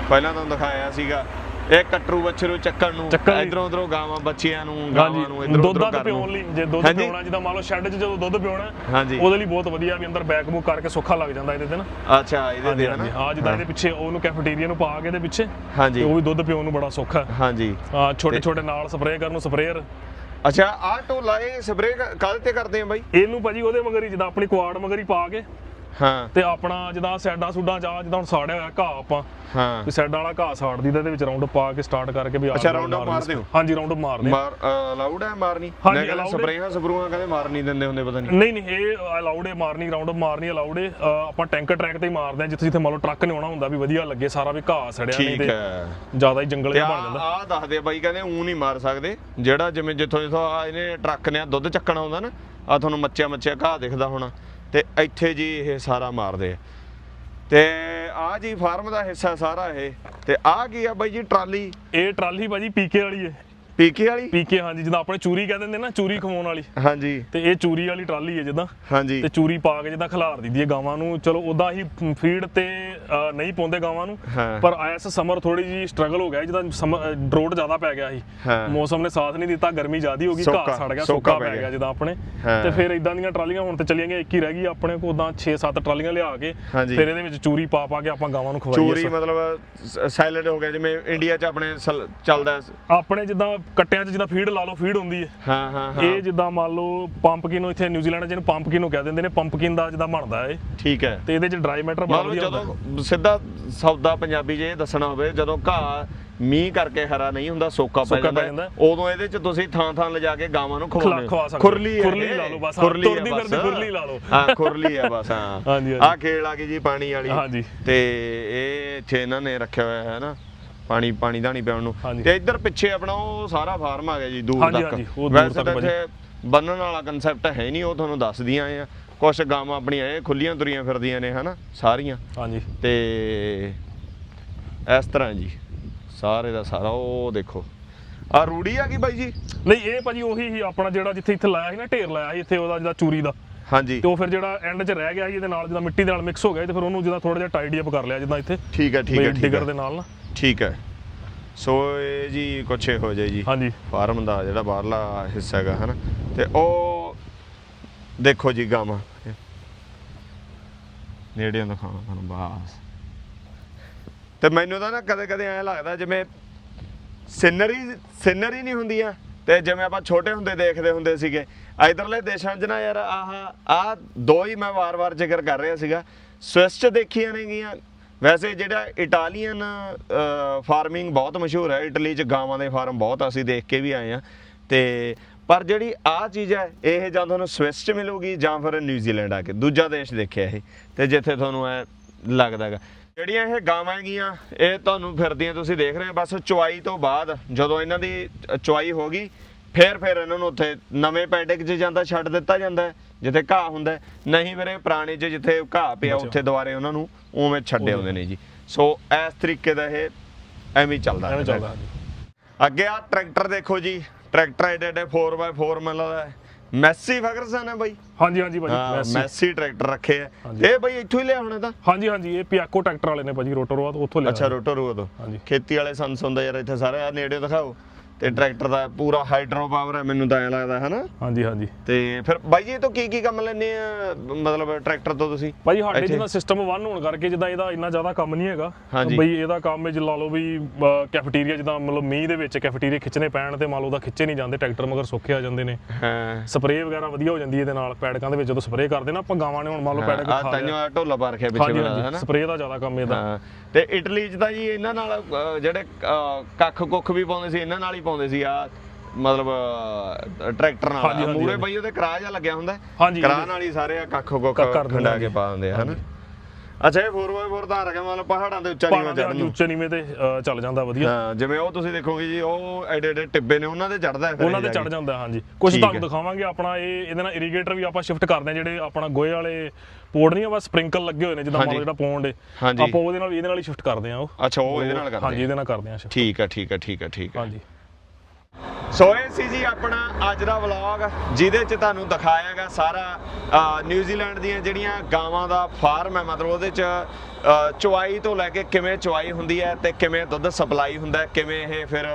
ਪਹਿਲਾਂ ਤੁਹਾਨੂੰ ਦਿਖਾਇਆ ਸੀਗਾ ਇਹ ਕਟਰੂ ਚੱਕਣ ਨੂੰ ਚੱਕਣ ਲਈ। ਇਧਰੋਂ ਉਧਰੋਂ ਗਾਵਾਂ ਬੱਚੀਆਂ ਨੂੰ ਗਾਵਾਂ ਨੂੰ ਇਧਰੋਂ ਦੁੱਧ ਉਧਰੋਂ ਦਾ ਪਿਉਣ ਲਈ ਜੇ ਦੁੱਧ ਹਾਂਜੀ। ਪਿਉਣਾ ਜਿੱਦਾਂ ਮੰਨ ਲਓ ਸ਼ੈੱਡ 'ਚ ਜਦੋਂ ਦੁੱਧ ਪਿਉਣਾ ਹਾਂਜੀ। ਉਹਦੇ ਲਈ ਬਹੁਤ ਵਧੀਆ ਵੀ ਅੰਦਰ ਬੈਕ ਬੁੱਕ ਕਰਕੇ ਸੁੱਖਾ ਲੱਗ ਜਾਂਦਾ ਇਹਦੇ ਤੇ ਨਾ। ਅੱਛਾ ਇਹਦੇ ਦੇ ਹਾਂਜੀ। ਹਨਾ? ਆ ਜਿੱਦਾਂ ਇਹਦੇ ਪਿੱਛੇ ਉਹਨੂੰ ਕੈਫੇਟੇਰੀਆ ਨੂੰ ਪਾ ਕੇ ਇਹਦੇ ਪਿੱਛੇ ਤੇ ਹਾਂਜੀ ਉਹ ਵੀ ਦੁੱਧ ਪਿਉਣ ਨੂੰ ਬੜਾ ਸੌਖਾ। ਹੈ ਹਾਂਜੀ। ਆ ਛੋਟੇ ਛੋਟੇ ਨਾਲ ਸਪਰੇਅ ਕਰਨ ਨੂੰ ਸਪਰੇਅਰ ਅੱਛਾ ਆ ਟੋਲਾ ਇਹ ਸਪਰੇਅ ਕਾਹਦੇ ਤੇ ਕਰਦੇ ਆ ਬਾਈ? ਇਹਨੂੰ ਭਾਜੀ ਉਹਦੇ ਮਗਰ ਹੀ ਜਿੱਦਾਂ ਆਪਣੀ ਕੁਆੜ ਮਗਰ ਹੀ ਪਾ ਕੇ ਹਾਂ। ਤੇ ਆਪਣਾ ਜਿੱਦਾਂ ਸੂਡਾਂ ਚ ਆ ਜਿੱਦਾਂ ਹੁਣ ਸਾੜਿਆ ਹੋਇਆ ਘਾਹ ਆਪਾਂ ਹਾਂ। ਵੀ ਸਾਈਡਾਂ ਵਾਲਾ ਘਾਹ ਸਾੜ ਦੀ ਤੇ ਇਹਦੇ ਵਿੱਚ ਰਾਉਂਡ ਪਾ ਕੇ ਸਟਾਰਟ ਕਰਕੇ ਵੀ ਅੱਛਾ, up ਮਾਰਦੇ ਹੋ? ਹਾਂਜੀ ਰਾਉਂਡ ਮਾਰਦੇ। ਮਾਰ ਅਲਾਉਡ ਹੈ ਮਾਰਨੀ? ਹਾਂਜੀ, ਨਹੀਂ ਕਹਿੰਦੇ allowed ਹੈ। ਸਪਰੇਆਂ ਕਹਿੰਦੇ ਮਾਰ ਨਹੀਂ ਦਿੰਦੇ ਹੁੰਦੇ ਪਤਾ ਨਹੀਂ। ਨਹੀਂ ਨਹੀਂ ਇਹ ਅਲਾਉਡ ਹੈ ਮਾਰਨੀ ਰਾਉਂਡ ਮਾਰਨੀ ਅਲਾਉਡ ਹੈ। ਆਪਾਂ ਟੈਂਕਰ ਟਰੈਕ ਤੇ ਹੀ ਮਾਰਦੇ ਆ ਜਿੱਥੇ ਜਿੱਥੇ ਮੰਨ ਲਓ ਟਰੱਕ ਨੇ ਆਉਣਾ ਹੁੰਦਾ ਵੀ ਵਧੀਆ ਲੱਗੇ ਸਾਰਾ ਵੀ ਘਾਹ ਸੜਿਆ ਨਹੀਂ ਤੇ ਹੈ। ਜ਼ਿਆਦਾ ਹੀ ਜੰਗਲ ਜਿਹਾ ਬਣ ਜਾਂਦਾ। ਆ ਦੱਸਦੇ ਬਾਈ ਕਹਿੰਦੇ ਊ ਨਹੀਂ ਮਾਰ ਸਕਦੇ। ਜਿਹੜਾ ਜਿਵੇਂ ਜਿੱਥੋਂ ਜਿੱਥੋਂ ਆ ਇਹਨੇ ਟਰੱਕ ਨੇ ਦੁੱਧ ਚੱਕਣਾ ਹੁੰਦਾ ਨਾ ਆ ਤੁਹਾਨੂੰ ਮੱਚਿਆ ਮੱਚਿਆ ਘਾਹ ਦਿਖਦਾ ਹੋਣਾ। ਤੇ ਇੱਥੇ ਜੀ ਇਹ ਸਾਰਾ ਮਾਰਦੇ ਆ। ਤੇ ਆ ਜੀ ਫਾਰਮ ਦਾ ਹਿੱਸਾ ਸਾਰਾ ਇਹ। ਤੇ ਆ ਕੀ ਆ ਬਾਈ ਜੀ, ਟਰਾਲੀ? ਇਹ ਟਰਾਲੀ ਭਾਜੀ, ਪੀਕੇ ਵਾਲੀ ਹੈ ਪੀਕੇ ਵਾਲੀ ਪੀਕੇ ਹਾਂਜੀ ਜਿੱਦਾਂ ਆਪਣੇ ਚੂਰੀ ਕਹਿ ਦਿੰਦੇ ਨਾ ਚੂਰੀ ਖਵਾਉਣ ਵਾਲੀ ਹਾਂਜੀ ਤੇ ਇਹ ਚੂਰੀ ਵਾਲੀ ਟਰਾਲੀ ਹੈ ਜਿੱਦਾਂ ਹਾਂਜੀ ਤੇ ਚੂਰੀ ਪਾ ਕੇ ਜਿੱਦਾਂ ਖਿਲਾਰ ਦਿੰਦੀ ਹੈ ਗਾਵਾਂ ਨੂੰ ਚਲੋ ਉਦਾਂ ਹੀ ਫੀਡ ਤੇ ਨਹੀਂ ਪਾਉਂਦੇ ਗਾਵਾਂ ਨੂੰ। ਪਰ ਐਸ ਸਮਰ ਥੋੜੀ ਜੀ ਸਟਰਗਲ ਹੋ ਗਿਆ ਜਿੱਦਾਂ ਡਰੋਟ ਜ਼ਿਆਦਾ ਪੈ ਗਿਆ ਸੀ। ਮੌਸਮ ਨੇ ਸਾਥ ਨਹੀਂ ਦਿੱਤਾ ਗਰਮੀ ਜ਼ਿਆਦੀ ਹੋ ਗਈ ਘਾਹ ਸੜ ਗਿਆ ਸੋਕਾ ਪੈ ਗਿਆ। ਜਿੱਦਾਂ ਆਪਣੇ। ਤੇ ਫਿਰ ਇਦਾਂ ਦੀਆਂ ਟਰਾਲੀਆਂ ਹੁਣ ਤੇ ਚੱਲੀਆਂ ਗਈਆਂ ਇੱਕ ਹੀ ਰਹਿ ਗਈ ਆਪਣੇ ਕੋਲ ਉਦਾਂ 6-7 ਟਰਾਲੀਆਂ ਲਿਆ ਕੇ। ਫਿਰ ਇਹਦੇ ਵਿੱਚ ਚੂਰੀ ਪਾ ਪਾ ਕੇ ਆਪਾਂ ਗਾਵਾਂ ਨੂੰ ਖਵਾਈਏ ਚੋਰੀ ਮਤਲਬ ਸਾਇਲੈਂਟ ਹੋ ਗਿਆ ਜਿਵੇਂ ਇੰਡੀਆ 'ਚ ਆਪਣੇ ਚੱਲਦਾ। ਆਪਣੇ ਜਿੱਦਾਂ ਕੱਟਿਆਂ 'ਚ ਜਿੱਦਾਂ ਫੀਡ ਲਾ ਲਓ ਫੀਡ ਹੁੰਦੀ ਹੈ ਹਾਂ ਹਾਂ ਹਾਂ ਇਹ ਜਿੱਦਾਂ ਮੰਨ ਲਓ ਪੰਪਕਿਨ ਨੂੰ ਇੱਥੇ ਨਿਊਜ਼ੀਲੈਂਡ 'ਚ ਇਹਨੂੰ ਪੰਪਕਿਨ ਨੂੰ ਕਹਿ ਦਿੰਦੇ ਨੇ ਪੰਪਕਿਨ ਦਾ ਜਿੱਦਾਂ ਬਣਦਾ ਹੈ ਠੀਕ ਹੈ ਤੇ ਇਹਦੇ 'ਚ ਡਰਾਈ ਮੈਟਰ ਬੜਾ ਵਧੀਆ ਹੁੰਦਾ ਜਦੋਂ ਸਿੱਧਾ ਸੌਦਾ ਪੰਜਾਬੀ 'ਚ ਇਹ ਦੱਸਣਾ ਹੋਵੇ ਜਦੋਂ ਘਾਹ ਮੀਂਹ ਕਰਕੇ ਹਰਾ ਨਹੀਂ ਹੁੰਦਾ ਸੋਕਾ ਪੈ ਸੋਕਾ ਜਾਂਦਾ ਪੈ ਹੈ, ਜਾਂਦਾ। ਉਦੋਂ ਇਹਦੇ 'ਚ ਤੁਸੀਂ ਥਾਂ ਥਾਂ ਲਿਜਾ ਕੇ ਗਾਵਾਂ ਨੂੰ ਖਿਲਾ- ਖਵਾਉਂਦੇ ਖਵਾ ਹੋ ਸਕਦੇ ਹੋ। ਖੁਰਲੀ ਹੈ ਖੁਰਲੀ ਇਹ, ਲਾ ਲਓ ਬਸ, ਹਾਂ, ਖੁਰਲੀ ਹੈ ਤੁਰਦੀ ਬਸ। ਫਿਰਦੀ ਖੁਰਲੀ ਲਾ ਲਓ। ਹਾਂ ਖੁਰਲੀ ਹੈ ਬਸ ਹਾਂ ਹਾਂਜੀ, ਹਾਂਜੀ। ਆਹ ਖੇਲ ਆ ਗਈ ਜੀ ਪਾਣੀ ਵਾਲੀ ਹਾਂਜੀ। ਤੇ ਇਹ ਇੱਥੇ ਇਹਨਾਂ ਨੇ ਰੱਖਿਆ ਹੋਇਆ ਹੈ ਨਾ ਪਾਣੀ ਪਾਣੀ ਧਾਣੀ ਪਿਆਉਣ ਨੂੰ ਹਾਂਜੀ। ਤੇ ਇੱਧਰ ਪਿੱਛੇ ਆਪਣਾ ਉਹ ਸਾਰਾ ਫਾਰਮ ਆ ਗਿਆ ਜੀ ਦੂਰ ਹਾਂਜੀ, ਤੱਕ। ਹਾਂਜੀ, ਉਹ ਦੂਰ ਵੈਸੇ ਤੱਕ ਤਾਂ। ਇੱਥੇ ਬੰਨਣ ਵਾਲਾ ਕਨਸੈਪਟ ਹੈ ਨਹੀਂ ਉਹ ਤੁਹਾਨੂੰ ਦੱਸਦੀਆਂ ਆ। ਕੁਝ ਗਾਵਾਂ ਆਪਣੀਆਂ ਇਹ ਖੁੱਲੀਆਂ ਤੁਰੀਆਂ ਫਿਰਦੀਆਂ ਨੇ ਹਨਾ ਸਾਰੀਆਂ। ਹਾਂਜੀ। ਤੇ ਇਸ ਤਰ੍ਹਾਂ ਜੀ ਸਾਰੇ ਦਾ ਸਾਰਾ ਉਹ ਦੇਖੋ। ਆ ਰੂੜੀ ਆ ਗਈ ਬਾਈ ਜੀ? ਨਹੀਂ ਇਹ ਭਾਜੀ ਉਹੀ ਹੀ ਆਪਣਾ ਜਿਹੜਾ ਜਿੱਥੇ ਇੱਥੇ ਲਾਇਆ ਸੀ ਨਾ ਢੇਰ ਲਾਇਆ ਸੀ ਇੱਥੇ ਉਹਦਾ ਜਿਹੜਾ ਚੂਰੀ ਦਾ। ਹਾਂਜੀ। ਤੇ ਉਹ ਫਿਰ ਜਿਹੜਾ ਐਂਡ 'ਚ ਰਹਿ ਗਿਆ ਸੀ ਇਹਦੇ ਨਾਲ ਜਿੱਦਾਂ ਮਿੱਟੀ ਦੇ ਨਾਲ ਮਿਕਸ ਹੋ ਗਿਆ ਸੀ ਤੇ ਫਿਰ ਉਹਨੂੰ ਜਿੱਦਾਂ ਥੋੜਾ ਜਿਹਾ ਟਾਈਡੀ ਅਪ ਕਰ ਲਿਆ ਜਿੱਦਾਂ ਇੱਥੇ ਠੀਕ ਹੈ ਠੀਕ ਹੈ ਠੀਕ ਡਿਗਰ ਹੈ ਦੇ ਨਾਲ ਨਾ। ਠੀਕ ਹੈ। ਸੋ ਇਹ ਜੀ ਕੁਛ ਹੋ ਜਾਏ ਜੀ ਹਾਂਜੀ। ਫਾਰਮ ਦਾ ਜਿਹੜਾ ਬਾਹਰਲਾ ਹਿੱਸਾ ਹੈਗਾ ਹਨਾ। ਤੇ ਉਹ ਦੇਖੋ ਜੀ ਗਾਵਾਂ ਨੇੜਿਓਂ ਦਿਖਾਉਣਾ ਤੁਹਾਨੂੰ ਬਾਸ। ਤੇ ਮੈਨੂੰ ਤਾਂ ਨਾ ਕਦੇ ਕਦੇ ਐਂ ਲੱਗਦਾ ਜਿਵੇਂ ਸਿਨਰੀ ਸਿਨਰੀ ਨਹੀਂ ਹੁੰਦੀਆਂ ਤੇ ਜਿਵੇਂ ਆਪਾਂ ਛੋਟੇ ਹੁੰਦੇ ਦੇਖਦੇ ਹੁੰਦੇ ਸੀਗੇ। ਇਧਰਲੇ ਦੇਸ਼ਾਂ 'ਚ ਨਾ ਯਾਰ ਆਹ ਆ ਦੋ ਹੀ ਮੈਂ ਵਾਰ-ਵਾਰ ਜ਼ਿਕਰ ਕਰ ਰਿਹਾ ਸੀਗਾ। ਸਵਿਸ 'ਚ ਦੇਖੀਆਂ ਨੇਗੀਆਂ ਵੈਸੇ ਜਿਹੜਾ ਇਟਾਲੀਅਨ ਫਾਰਮਿੰਗ ਬਹੁਤ ਮਸ਼ਹੂਰ ਹੈ। ਇਟਲੀ 'ਚ ਗਾਵਾਂ ਦੇ ਫਾਰਮ ਬਹੁਤ ਅਸੀਂ ਦੇਖ ਕੇ ਵੀ ਆਏ ਆ ਤੇ ਪਰ ਜਿਹੜੀ ਆ ਚੀਜ਼ ਹੈ, ਇਹ ਜਾਂ ਤੁਹਾਨੂੰ ਸਵਿਸ 'ਚ ਮਿਲੂਗੀ ਜਾਂ ਫਿਰ ਨਿਊਜ਼ੀਲੈਂਡ ਆ ਕੇ? ਦੂਜਾ ਦੇਸ਼ ਦੇਖਿਆ ਇਹ, ਤੇ ਜਿੱਥੇ ਤੁਹਾਨੂੰ ਐ ਲੱਗਦਾਗਾ ਜਿਹੜੀਆਂ ਇਹ ਗਾਵਾਂ ਹੈਗੀਆਂ, ਇਹ ਤੁਹਾਨੂੰ ਫਿਰਦੀਆਂ, ਤੁਸੀਂ ਦੇਖ ਰਹੇ ਹੋ, ਬਸ ਚੁਆਈ ਤੋਂ ਬਾਅਦ ਜਦੋਂ ਇਹਨਾਂ ਦੀ ਚੁਆਈ ਹੋ ਗਈ ਫਿਰ ਫਿਰ ਇਹਨਾਂ ਨੂੰ ਉੱਥੇ ਨਵੇਂ ਪੈਡਿਕ 'ਚ ਜਾਂਦਾ ਛੱਡ ਦਿੱਤਾ ਜਾਂਦਾ ਜਿੱਥੇ ਘਾਹ ਹੁੰਦਾ ਹੈ। ਨਹੀਂ ਵੀਰੇ ਪੁਰਾਣੇ 'ਚ ਜਿੱਥੇ ਘਾਹ ਪਿਆ। ਉੱਥੇ ਦੁਬਾਰੇ ਉਹਨਾਂ ਨੂੰ ਉਵੇਂ ਛੱਡੇ ਆਉਂਦੇ ਨੇ ਜੀ ਸੋ ਇਸ ਤਰੀਕੇ ਦਾ ਇਹ ਐਵੇਂ ਹੀ ਚੱਲਦਾ ਐਵੇਂ ਹੈ। ਅੱਗੇ ਆ ਟਰੈਕਟਰ ਦੇਖੋ ਜੀ ਟਰੈਕਟਰ ਐਡੇ ਐਡੇ 4x4 ਮੈਨੂੰ ਲੱਗਦਾ ਮੈਸੀ ਫਗਰਸਨ ਹੈ ਬਾਈ ਹਾਂਜੀ ਹਾਂਜੀ ਭਾਜੀ ਹਾਂ ਮੈਸੀ। ਟਰੈਕਟਰ ਰੱਖੇ ਆ। ਇਹ ਬਾਈ ਇੱਥੋਂ ਹੀ ਲਿਆ ਹੋਣਾ ਤਾਂ ਹਾਂਜੀ ਹਾਂਜੀ ਇਹ ਪਿਆਕੋ ਟਰੈਕਟਰ ਵਾਲੇ ਨੇ ਭਾਜੀ ਰੋਟੋਰਵਾ ਤੋਂ ਉੱਥੋਂ ਲਿਆ ਅੱਛਾ ਰੋਟੋ ਰੂਆ ਤੋਂ। ਖੇਤੀ ਵਾਲੇ ਸੰਸ ਹੁੰਦੇ ਯਾਰ ਇੱਥੇ ਸਾਰੇ ਆ ਨੇੜੇ ਦਿਖਾਓ ਤੇ ਟਰੈਕਟਰ ਦਾ ਪੂਰਾ ਹਾਈਡਰੋ ਪਾਵਰ ਹੈ ਮੈਨੂੰ ਤਾਂ ਐਂ ਲੱਗਦਾ ਹੈ ਨਾ ਹਾਂਜੀ ਹਾਂਜੀ। ਤੇ ਫਿਰ ਬਾਈ ਜੀ ਇਹ ਤੋਂ ਕੀ ਕੀ ਕੰਮ ਲੈਣੇ ਆ ਮਤਲਬ ਟਰੈਕਟਰ ਤੋਂ ਤੁਸੀਂ? ਭਾਈ ਸਾਡੇ? ਜਿੱਦਾਂ ਸਿਸਟਮ 1 ਹੋਣ ਕਰਕੇ ਜਿੱਦਾਂ ਇਹਦਾ ਇੰਨਾ ਜ਼ਿਆਦਾ ਕੰਮ ਨਹੀਂ ਹੈਗਾ। ਹਾਂਜੀ। ਬਈ ਇਹਦਾ ਕੰਮ ਹੈ ਜੇ ਲਾ ਲਓ ਵੀ ਕੈਫੇਟੀਰੀਆ ਜਿੱਦਾਂ ਮਤਲਬ ਮੀਂਹ ਦੇ ਵਿੱਚ ਕੈਫੇਟੀਰੀਆ ਖਿੱਚਣੇ ਪੈਣ ਤੇ ਮੰਨ ਲਓ ਉਹਦਾ ਖਿੱਚੇ ਨਹੀਂ ਜਾਂਦੇ ਟਰੈਕਟਰ ਮਗਰ ਸੁੱਕੇ ਆ ਜਾਂਦੇ ਨੇ। ਹਾਂ। ਸਪਰੇਅ ਵਗੈਰਾ ਵਧੀਆ ਹੋ ਜਾਂਦੀ ਹੈ ਇਹਦੇ ਨਾਲ ਪੈੜਕਾਂ ਦੇ ਵਿੱਚ ਜਦੋਂ ਸਪਰੇਅ ਕਰਦੇ ਨਾ ਆਪਾਂ ਗਾਵਾਂ ਨੇ ਹੁਣ ਮੰਨ ਲਓ ਪੈੜਕ ਆ ਖਾ ਲਿਆ। ਆ ਢੋਲਾ ਪਾ ਰੱਖਿਆ ਪਿੱਛੇ ਹਾਂਜੀ ਹੈ ਹਾਂਜੀ ਨਾ ਸਪਰੇਅ ਦਾ ਜ਼ਿਆਦਾ ਕੰਮ ਇਹਦਾ। ਹਾਂ। ਤੇ ਇਟਲੀ 'ਚ ਤਾਂ ਜੀ ਇਹਨਾਂ ਨਾਲ ਜਿਹੜੇ ਕੱਖ ਕੁੱਖ ਵੀ ਪਾਉਂਦੇ ਸੀ ਇਹਨਾਂ ਨਾਲ ਹੀ ਪਾਉਂਦੇ ਸੀ ਆ ਮਤਲਬ ਟਰੈਕਟਰ ਹਾਂਜੀ, ਨਾਲ ਹਾਂਜੀ, ਮੂਰੇ ਹਾਂਜੀ। ਬਈ ਉਹਦੇ ਕਰਾਹ ਜਿਹਾ ਲੱਗਿਆ ਹੁੰਦਾ ਹਾਂਜੀ, ਕਰਾਹ ਹਾਂਜੀ। ਨਾਲ ਹੀ ਸਾਰੇ ਆ ਕੱਖ ਦਿੰਦੇ ਖੰਡਾ ਹਾਂਜੀ। ਕੇ ਪਾ ਦਿੰਦੇ ਆ ਹਨਾ ਅੱਛਾ ਇਹ 4x4 ਤਾਂ ਰੱਖਿਆ ਮਤਲਬ ਪਹਾੜਾਂ ਦੇ ਉੱਚਾ ਚੜਨ ਹਾਂਜੀ ਨੂੰ ਉੱਚੇ ਨੀਵੇਂ ਤੇ ਚੱਲ ਜਾਂਦਾ ਵਧੀਆ ਹਾਂ ਜਿਵੇਂ ਉਹ ਤੁਸੀਂ ਦੇਖੋਗੇ ਜੀ ਉਹ ਐਡੇ ਐਡੇ ਟਿੱਬੇ ਨੇ ਉਹਨਾਂ ਤੇ ਚੜਦਾ ਹੈ ਫਿਰ ਉਹਨਾਂ ਤੇ ਜਾ ਚੜ ਕੇ। ਜਾਂਦਾ ਹਾਂਜੀ ਕੁਝ ਤੁਹਾਨੂੰ। ਦਿਖਾਵਾਂਗੇ ਆਪਣਾ ਇਹ ਇਹਦੇ ਨਾਲ ਇਰੀਗੇਟਰ ਵੀ ਆਪਾਂ ਸ਼ਿਫਟ ਕਰਦੇ ਹਾਂ ਜਿਹੜੇ ਆਪਣਾ ਗੋਹੇ ਵਾਲੇ ਪੋੜ ਨਹੀਂ ਆ ਬਸ ਸਪ੍ਰਿੰਕਲ ਲੱਗੇ ਹੋਏ ਨੇ ਜਿੱਦਾਂ ਹਾਂਜੀ। ਜਿਹੜਾ ਪੌਂਡ ਹੈ ਹਾਂਜੀ। ਆਪਾਂ ਉਹਦੇ ਨਾਲ ਇਹਦੇ ਨਾਲ ਹੀ ਸ਼ਿਫਟ ਕਰਦੇ ਹਾਂ ਉਹ ਅੱਛਾ ਉਹ ਇਹਦੇ ਨਾਲ ਹਾਂਜੀ ਕਰਦੇ ਆ। ਇਹਦੇ ਨਾਲ ਕਰਦੇ ਹਾਂ shift। ਠੀਕ ਹੈ ਠੀਕ ਹੈ ਠੀਕ ਹੈ ਠੀਕ ਹੈ ਹਾਂਜੀ ਸੋ ਇਹ ਸੀ ਜੀ ਆਪਣਾ ਅੱਜ ਦਾ ਵਲੌਗ ਜਿਹਦੇ ਚ ਤੁਹਾਨੂੰ ਦਿਖਾਇਆਗਾ ਸਾਰਾ ਨਿਊਜ਼ੀਲੈਂਡ ਦੀਆਂ ਜਿਹੜੀਆਂ ਗਾਵਾਂ ਦਾ ਫਾਰਮ ਹੈ, ਮਤਲਬ ਉਹਦੇ ਚ ਚੁਆਈ ਤੋਂ ਲੈ ਕੇ ਕਿਵੇਂ ਚੁਆਈ ਹੁੰਦੀ ਹੈ ਤੇ ਕਿਵੇਂ ਦੁੱਧ ਸਪਲਾਈ ਹੁੰਦਾ ਹੈ, ਕਿਵੇਂ ਇਹ ਫਿਰ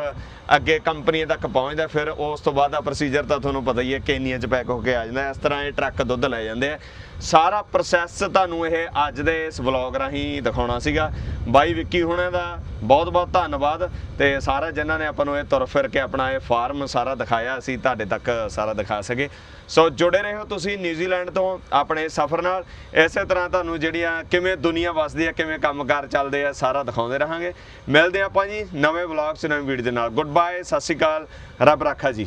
ਅੱਗੇ ਕੰਪਨੀ ਤੱਕ ਪਹੁੰਚਦਾ ਫਿਰ ਉਸ ਤੋਂ ਬਾਅਦ ਦਾ ਪ੍ਰੋਸੀਜਰ ਤਾਂ ਤੁਹਾਨੂੰ ਪਤਾ ਹੀ ਹੈ, ਕੇਨੀਆਂ ਚ ਪੈਕ ਹੋ ਕੇ ਆ ਜਾਂਦਾ ਇਸ ਤਰ੍ਹਾਂ ਇਹ ਟਰੱਕ ਦੁੱਧ ਲੈ ਜਾਂਦੇ ਆ ਸਾਰਾ ਪ੍ਰੋਸੈਸ ਤੁਹਾਨੂੰ ਇਹ ਅੱਜ ਦੇ ਇਸ ਵਲੌਗ ਰਾਹੀਂ ਦਿਖਾਉਣਾ ਸੀਗਾ। ਬਾਈ ਵਿੱਕੀ ਹੁਣਾਂ ਦਾ ਬਹੁਤ ਬਹੁਤ ਧੰਨਵਾਦ ਤੇ ਸਾਰਾ ਜਿਨ੍ਹਾਂ ਨੇ ਆਪਾਂ ਨੂੰ ਇਹ ਤੁਰ ਫਿਰ ਕੇ ਆਪਣਾ ਇਹ ਫਾਰਮ ਸਾਰਾ ਦਿਖਾਇਆ, ਅਸੀਂ ਤੁਹਾਡੇ ਤੱਕ ਸਾਰਾ ਦਿਖਾ ਸਕੇ। ਸੋ ਜੁੜੇ ਰਹੋ ਤੁਸੀਂ ਨਿਊਜ਼ੀਲੈਂਡ ਤੋਂ ਆਪਣੇ ਸਫ਼ਰ ਨਾਲ। ਇਸੇ ਤਰ੍ਹਾਂ ਤੁਹਾਨੂੰ ਜਿਹੜੀਆਂ ਕਿਵੇਂ ਦੁਨੀਆ ਵਸਦੀ ਹੈ ਕਿਵੇਂ ਕੰਮਕਾਰ ਚੱਲਦੇ ਆ, ਸਾਰਾ ਦਿਖਾਉਂਦੇ ਰਹਾਂਗੇ। ਮਿਲਦੇ ਹਾਂ ਆਪਾਂ ਜੀ ਨਵੇਂ ਵਲੌਗ 'ਚ, ਨਵੀਂ ਵੀਡੀਓ ਦੇ ਨਾਲ। ਗੁੱਡ ਬਾਏ ਸਤਿ ਸ਼੍ਰੀ ਅਕਾਲ। ਰੱਬ ਰਾਖਾ ਜੀ।